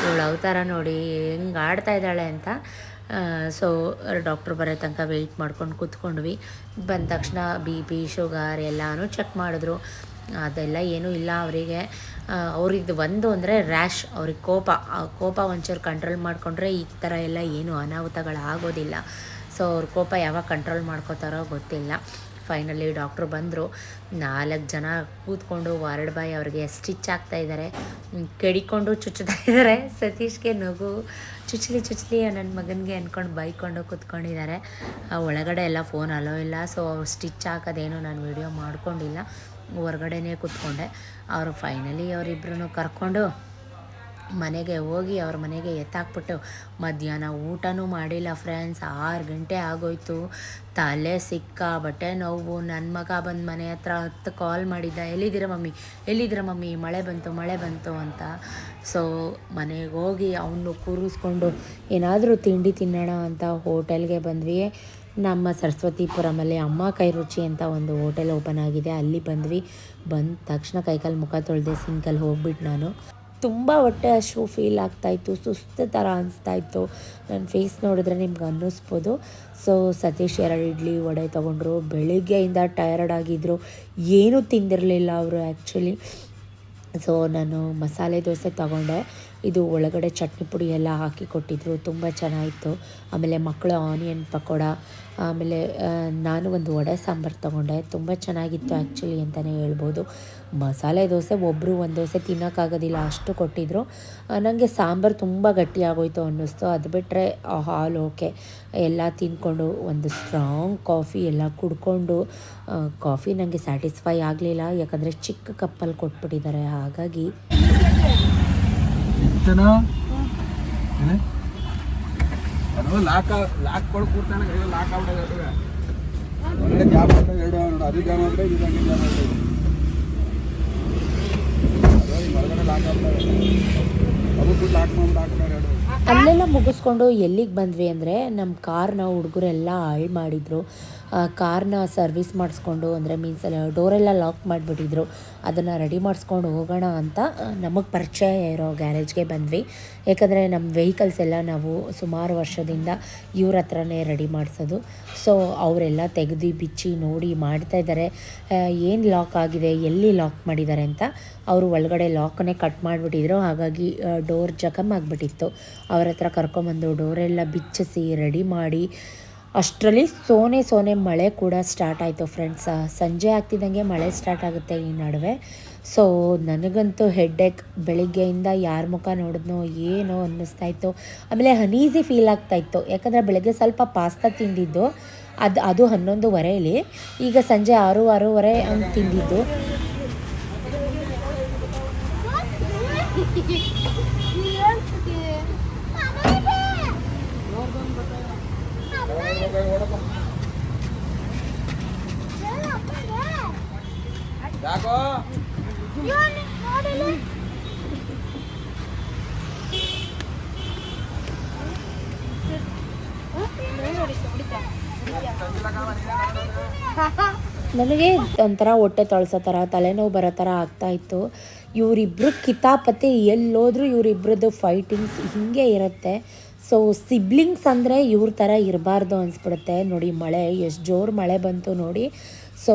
S1: ಇವಳು ಅವತಾರ ನೋಡಿ ಹೆಂಗೆ ಆಡ್ತಾ ಇದ್ದಾಳೆ ಅಂತ ಸೊ ಡಾಕ್ಟ್ರ್ ಬರೋ ತನಕ ವೆಯ್ಟ್ ಮಾಡ್ಕೊಂಡು ಕೂತ್ಕೊಂಡ್ವಿ. ಬಂದ ತಕ್ಷಣ ಬಿ ಪಿ ಶುಗರ್ ಎಲ್ಲನೂ ಚೆಕ್ ಮಾಡಿದ್ರು. ಅದೆಲ್ಲ ಏನೂ ಇಲ್ಲ ಅವರಿಗೆ. ಅವ್ರಿಗೆ ಒಂದು ಅಂದರೆ ರ್ಯಾಶ್ ಅವ್ರಿಗೆ ಕೋಪ, ಆ, ಕೋಪ ಒಂಚೂರು ಕಂಟ್ರೋಲ್ ಮಾಡಿಕೊಂಡ್ರೆ ಈ ಥರ ಎಲ್ಲ ಏನು ಅನಾಹುತಗಳು ಆಗೋದಿಲ್ಲ. ಸೊ ಅವ್ರ ಕೋಪ ಯಾವಾಗ ಕಂಟ್ರೋಲ್ ಮಾಡ್ಕೋತಾರೋ ಗೊತ್ತಿಲ್ಲ. ಫೈನಲಿ ಡಾಕ್ಟ್ರು ಬಂದರು. ನಾಲ್ಕು ಜನ ಕೂತ್ಕೊಂಡು ವಾರ್ಡ್ ಬಾಯ್ ಅವ್ರಿಗೆ ಸ್ಟಿಚ್ ಆಗ್ತಾ ಇದ್ದಾರೆ ಕೆಡಿಕೊಂಡು ಚುಚ್ಚುತ್ತಾ ಇದ್ದಾರೆ ಸತೀಶ್ಗೆ ನಗು, ಚುಚ್ಚಲಿ ಚುಚ್ಚಲಿ ನನ್ನ ಮಗನಿಗೆ ಅಂದ್ಕೊಂಡು ಬೈಕೊಂಡು ಕೂತ್ಕೊಂಡಿದ್ದಾರೆ ಒಳಗಡೆ ಎಲ್ಲ ಫೋನ್ ಅಲೋ ಇಲ್ಲ. ಸೊ ಅವ್ರು ಸ್ಟಿಚ್ ಹಾಕೋದೇನು ನಾನು ವೀಡಿಯೋ ಮಾಡ್ಕೊಂಡಿಲ್ಲ. ಹೊರಗಡೆನೇ ಕೂತ್ಕೊಂಡೆ. ಅವರು ಫೈನಲಿ ಅವರಿಬ್ಬರನ್ನು ಕರ್ಕೊಂಡು ಮನೆಗೆ ಹೋಗಿ ಅವ್ರ ಮನೆಗೆ ಎತ್ತಾಕ್ಬಿಟ್ಟು ಮಧ್ಯಾಹ್ನ ಊಟನೂ ಮಾಡಿಲ್ಲ ಫ್ರೆಂಡ್ಸ್ ಆರು ಗಂಟೆ ಆಗೋಯ್ತು. ತಲೆ ಸಿಕ್ಕ ಬಟ್ಟೆ ನೋವು. ನನ್ನ ಮಗ ಬಂದು ಮನೆ ಹತ್ರ ಹತ್ತು ಕಾಲ್ ಮಾಡಿದ್ದ. ಎಲ್ಲಿದ್ದೀರ ಮಮ್ಮಿ? ಎಲ್ಲಿದ್ದೀರ ಮಮ್ಮಿ? ಮಳೆ ಬಂತು ಮಳೆ ಬಂತು ಅಂತ. ಸೊ ಮನೆಗೆ ಹೋಗಿ ಅವನು ಕೂರಿಸ್ಕೊಂಡು ಏನಾದರೂ ತಿಂಡಿ ತಿನ್ನೋಣ ಅಂತ ಹೋಟೆಲ್ಗೆ ಬಂದ್ವಿ. ನಮ್ಮ ಸರಸ್ವತಿಪುರಮಲ್ಲಿ ಅಮ್ಮ ಕೈ ರುಚಿ ಅಂತ ಒಂದು ಹೋಟೆಲ್ ಓಪನ್ ಆಗಿದೆ. ಅಲ್ಲಿ ಬಂದ್ವಿ. ಬಂದ ತಕ್ಷಣ ಕೈಕಾಲು ಮುಖ ತೊಳೆದೆ ಸಿಂಕಲ್ಲಿ ಹೋಗ್ಬಿಟ್ಟು ನಾನು. ತುಂಬ ಹೊಟ್ಟೆ ಅಷ್ಟು ಫೀಲ್ ಆಗ್ತಾಯಿತ್ತು ಸುಸ್ತು ಥರ ಅನಿಸ್ತಾಯಿತ್ತು ನನ್ನ ಫೇಸ್ ನೋಡಿದ್ರೆ ನಿಮ್ಗೆ ಅನ್ನಿಸ್ಬೋದು. ಸೊ ಸತೀಶ್ ಎರಡು ಇಡ್ಲಿ ವಡೆ ತೊಗೊಂಡ್ರು. ಬೆಳಿಗ್ಗೆಯಿಂದ ಟಯರ್ಡ್ ಆಗಿದ್ರು. ಏನೂ ತಿಂದಿರಲಿಲ್ಲ ಅವರು ಆ್ಯಕ್ಚುಲಿ ಸೊ ನಾನು ಮಸಾಲೆ ದೋಸೆ ತಗೊಂಡೆ. ಇದು ಒಳಗಡೆ ಚಟ್ನಿ ಪುಡಿ ಎಲ್ಲ ಹಾಕಿ ಕೊಟ್ಟಿದ್ರು. ತುಂಬ ಚೆನ್ನಾಗಿತ್ತು. ಆಮೇಲೆ ಮಕ್ಕಳು ಆನಿಯನ್ ಪಕೋಡ, ಆಮೇಲೆ ನಾನು ಒಂದು ವಡೆ ಸಾಂಬಾರು ತೊಗೊಂಡೆ. ತುಂಬ ಚೆನ್ನಾಗಿತ್ತು ಆ್ಯಕ್ಚುಲಿ ಅಂತಲೇ ಹೇಳ್ಬೋದು. ಮಸಾಲೆ ದೋಸೆ ಒಬ್ಬರು ಒಂದು ದೋಸೆ ತಿನ್ನೋಕ್ಕಾಗೋದಿಲ್ಲ, ಅಷ್ಟು ಕೊಟ್ಟಿದ್ರು. ನನಗೆ ಸಾಂಬಾರು ತುಂಬ ಗಟ್ಟಿಯಾಗೋಯ್ತು ಅನ್ನಿಸ್ತು. ಅದು ಬಿಟ್ಟರೆ ಹಾಲು ಓಕೆ. ಎಲ್ಲ ತಿಂದ್ಕೊಂಡು ಒಂದು ಸ್ಟ್ರಾಂಗ್ ಕಾಫಿ ಎಲ್ಲ ಕುಡ್ಕೊಂಡು ಕಾಫಿ ನನಗೆ ಸ್ಯಾಟಿಸ್ಫೈ ಆಗಲಿಲ್ಲ. ಯಾಕಂದರೆ ಚಿಕ್ಕ ಕಪ್ಪಲ್ಲಿ ಕೊಟ್ಬಿಟ್ಟಿದ್ದಾರೆ. ಹಾಗಾಗಿ
S4: ಇಂತನೋ ಏನೇ? ಅದು ಲಾಕ್ ಲಾಕ್ ಕೊಡ್ ಕೂರ್ತಾನೆ ಲಾಕ್ ಒಳ್ಳೆ ಜಾಬ್ ಅಂತ ಎರಡು ನೋಡು ಅದು ಜಾಬ್ ಅಂದ್ರೆ ಇದು ಹಂಗೆ ಜಾಬ್ ಅಂದ್ರೆ ಅದು ಹೊರಗಡೆ ಲಾಕ್ ಆಗ್ಬಿಡೋದು ಅದಕ್ಕೂ ಲಾಕ್ ಮಾಡ್ಬಿಟ್ಟು ಹಾಕ್ತಾರೆ ಎರಡು
S1: ಅಲ್ಲೆಲ್ಲ ಮುಗಿಸ್ಕೊಂಡು ಎಲ್ಲಿಗೆ ಬಂದ್ವಿ ಅಂದರೆ ನಮ್ಮ ಕಾರ್ನ ಹುಡುಗರೆಲ್ಲ ಹಾಳು ಮಾಡಿದರು. ಕಾರ್ನ ಸರ್ವಿಸ್ ಮಾಡಿಸ್ಕೊಂಡು, ಅಂದರೆ ಮೀನ್ಸ್ ಡೋರೆಲ್ಲ ಲಾಕ್ ಮಾಡಿಬಿಟ್ಟಿದ್ರು. ಅದನ್ನು ರೆಡಿ ಮಾಡಿಸ್ಕೊಂಡು ಹೋಗೋಣ ಅಂತ ನಮಗೆ ಪರಿಚಯ ಇರೋ ಗ್ಯಾರೇಜ್ಗೆ ಬಂದ್ವಿ. ಯಾಕಂದರೆ ನಮ್ಮ ವೆಹಿಕಲ್ಸ್ ಎಲ್ಲ ನಾವು ಸುಮಾರು ವರ್ಷದಿಂದ ಇವ್ರ ಹತ್ರನೇ ರೆಡಿ ಮಾಡಿಸೋದು. ಸೊ ಅವರೆಲ್ಲ ತೆಗೆದು, ಬಿಚ್ಚಿ, ನೋಡಿ ಮಾಡ್ತಾ ಇದ್ದಾರೆ ಏನು ಲಾಕ್ ಆಗಿದೆ, ಎಲ್ಲಿ ಲಾಕ್ ಮಾಡಿದ್ದಾರೆ ಅಂತ ಅವರು ಒಳಗಡೆ ಲಾಕನ್ನೇ ಕಟ್ ಮಾಡಿಬಿಟ್ಟಿದ್ರು. ಹಾಗಾಗಿ ಡೋರ್ ಜಖಮ್ ಆಗಿಬಿಟ್ಟಿತ್ತು. ಅವ್ರ ಹತ್ರ ಕರ್ಕೊಂಬಂದು ಡೋರೆಲ್ಲ ಬಿಚ್ಚಿಸಿ ರೆಡಿ ಮಾಡಿ ಅಷ್ಟರಲ್ಲಿ ಸೋನೆ ಸೋನೆ ಮಳೆ ಕೂಡ ಸ್ಟಾರ್ಟ್ ಆಯಿತು ಫ್ರೆಂಡ್ಸ್ ಸಂಜೆ ಆಗ್ತಿದ್ದಂಗೆ ಮಳೆ ಸ್ಟಾರ್ಟ್ ಆಗುತ್ತೆ ಈ ನಡುವೆ. ಸೊ ನನಗಂತೂ ಹೆಡ್ಡೇಕ್ ಬೆಳಿಗ್ಗೆಯಿಂದ ಯಾರ ಮುಖ ನೋಡಿದ್ನೋ ಏನೋ ಅನ್ನಿಸ್ತಾ ಇತ್ತು. ಆಮೇಲೆ ಹನೀಸಿ ಫೀಲ್ ಆಗ್ತಾ ಇತ್ತು. ಯಾಕಂದರೆ ಬೆಳಗ್ಗೆ ಸ್ವಲ್ಪ ಪಾಸ್ತಾ ತಿಂದಿದ್ದು. ಅದು ಅದು ಹನ್ನೊಂದುವರೆಯಲ್ಲಿ ಈಗ ಸಂಜೆ ಆರು, ಆರೂವರೆ ಹಂಗೆ ತಿಂದಿದ್ದು. ನನಗೆ ಒಂಥರ ಹೊಟ್ಟೆ ತೊಳ್ಸೋ ಥರ, ತಲೆನೋವು ಬರೋ ಥರ ಆಗ್ತಾ ಇತ್ತು. ಇವರಿಬ್ರು ಕಿತಾಪತಿ, ಎಲ್ಲೋದ್ರೂ ಇವರಿಬ್ರದ್ದು ಫೈಟಿಂಗ್ಸ್ ಹೀಗೆ ಇರುತ್ತೆ. ಸೊ ಸಿಬ್ಲಿಂಗ್ಸ್ ಅಂದರೆ ಇವ್ರ ಥರ ಇರಬಾರ್ದು ಅನಿಸ್ಬಿಡುತ್ತೆ. ನೋಡಿ, ಮಳೆ, ಎಷ್ಟು ಜೋರು ಮಳೆ ಬಂತು ನೋಡಿ. ಸೊ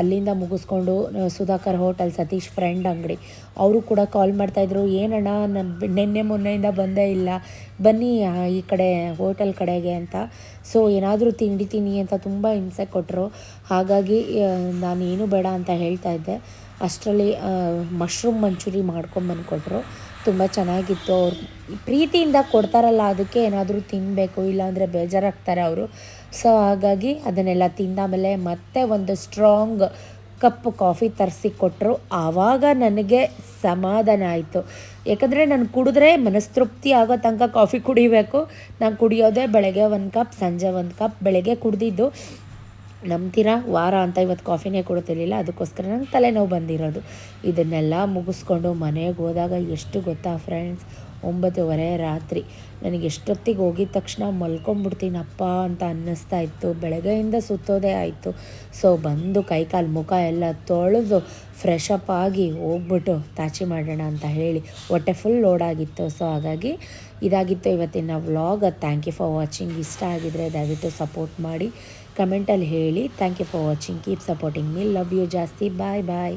S1: ಅಲ್ಲಿಂದ ಮುಗಿಸ್ಕೊಂಡು ಸುಧಾಕರ್ ಹೋಟೆಲ್ ಸತೀಶ್ ಫ್ರೆಂಡ್ ಅಂಗಡಿ. ಅವರು ಕೂಡ ಕಾಲ್ ಮಾಡ್ತಾಯಿದ್ರು ಏನಣ್ಣ, ನಾನು ನಿನ್ನೆ ಮೊನ್ನೆಯಿಂದ ಬಂದೇ ಇಲ್ಲ. ಬನ್ನಿ ಈ ಕಡೆ ಹೋಟೆಲ್ ಕಡೆಗೆ ಅಂತ. ಸೊ ಏನಾದರೂ ತಿಂಡಿ ತಿನ್ನಿ ಅಂತ ತುಂಬ ಹಿಂಸೆ ಕೊಟ್ಟರು ಹಾಗಾಗಿ ನಾನು ಏನು ಬೇಡ ಅಂತ ಹೇಳ್ತಾ ಇದ್ದೆ. ಅಷ್ಟರಲ್ಲಿ ಮಶ್ರೂಮ್ ಮಂಚೂರಿ ಮಾಡ್ಕೊಂಬಂದು ಕೊಟ್ಟರು ತುಂಬ ಚೆನ್ನಾಗಿತ್ತು. ಅವ್ರು ಪ್ರೀತಿಯಿಂದ ಕೊಡ್ತಾರಲ್ಲ, ಅದಕ್ಕೆ ಏನಾದರೂ ತಿನ್ನಬೇಕು ಇಲ್ಲಾಂದರೆ ಬೇಜಾರಾಗ್ತಾರೆ ಅವರು. ಸೊ ಹಾಗಾಗಿ ಅದನ್ನೆಲ್ಲ ತಿಂದಾಮೇಲೆ ಮತ್ತೆ ಒಂದು ಸ್ಟ್ರಾಂಗ್ ಕಪ್ ಕಾಫಿ ತರಿಸಿ ಕೊಟ್ಟರು ಆವಾಗ ನನಗೆ ಸಮಾಧಾನ ಆಯಿತು. ಯಾಕಂದರೆ ನಾನು ಕುಡಿದ್ರೆ ಮನಸ್ತೃಪ್ತಿ ಆಗೋ ತನಕ ಕಾಫಿ ಕುಡಿಬೇಕು. ನಾನು ಕುಡಿಯೋದೇ ಬೆಳಗ್ಗೆ ಒಂದು ಕಪ್ ಸಂಜೆ ಒಂದು ಕಪ್ ಬೆಳಗ್ಗೆ ಕುಡ್ದಿದ್ದು. ನಂಬ್ತೀರಾ ವಾರ ಅಂತ ಇವತ್ತು ಕಾಫಿನೇ ಕೊಡುತ್ತಿರಲಿಲ್ಲ ಅದಕ್ಕೋಸ್ಕರ ನಂಗೆ ತಲೆನೋವು ಬಂದಿರೋದು. ಇದನ್ನೆಲ್ಲ ಮುಗಿಸ್ಕೊಂಡು ಮನೆಗೆ ಹೋದಾಗ ಎಷ್ಟು ಗೊತ್ತಾ ಫ್ರೆಂಡ್ಸ್? ಒಂಬತ್ತುವರೆ ರಾತ್ರಿ. ನನಗೆ ಎಷ್ಟೊತ್ತಿಗೆ ಹೋಗಿದ ತಕ್ಷಣ ಮಲ್ಕೊಂಬಿಡ್ತೀನಪ್ಪ ಅಂತ ಅನ್ನಿಸ್ತಾ ಇತ್ತು. ಬೆಳಗ್ಗೆಯಿಂದ ಸುತ್ತೋದೇ ಆಯಿತು. ಸೊ, ಬಂದು ಕೈಕಾಲು ಮುಖ ಎಲ್ಲ ತೊಳೆದು ಫ್ರೆಶ್ ಅಪ್ ಆಗಿ ಹೋಗ್ಬಿಟ್ಟು ತಾಚಿ ಮಾಡೋಣ ಅಂತ ಹೇಳಿ ಹೊಟ್ಟೆ ಫುಲ್ ಲೋಡ್ ಆಗಿತ್ತು. ಸೊ, ಹಾಗಾಗಿ ಇದಾಗಿತ್ತು ಇವತ್ತಿನ vlog thank you for watching ಇಷ್ಟ ಆಗಿದ್ರೆ ದಯವಿಟ್ಟು ಸಪೋರ್ಟ್ ಮಾಡಿ. ಕಮೆಂಟಲ್ಲಿ ಹೇಳಿ. Thank you for watching keep supporting me love you ಜಾಸ್ತಿ. Bye bye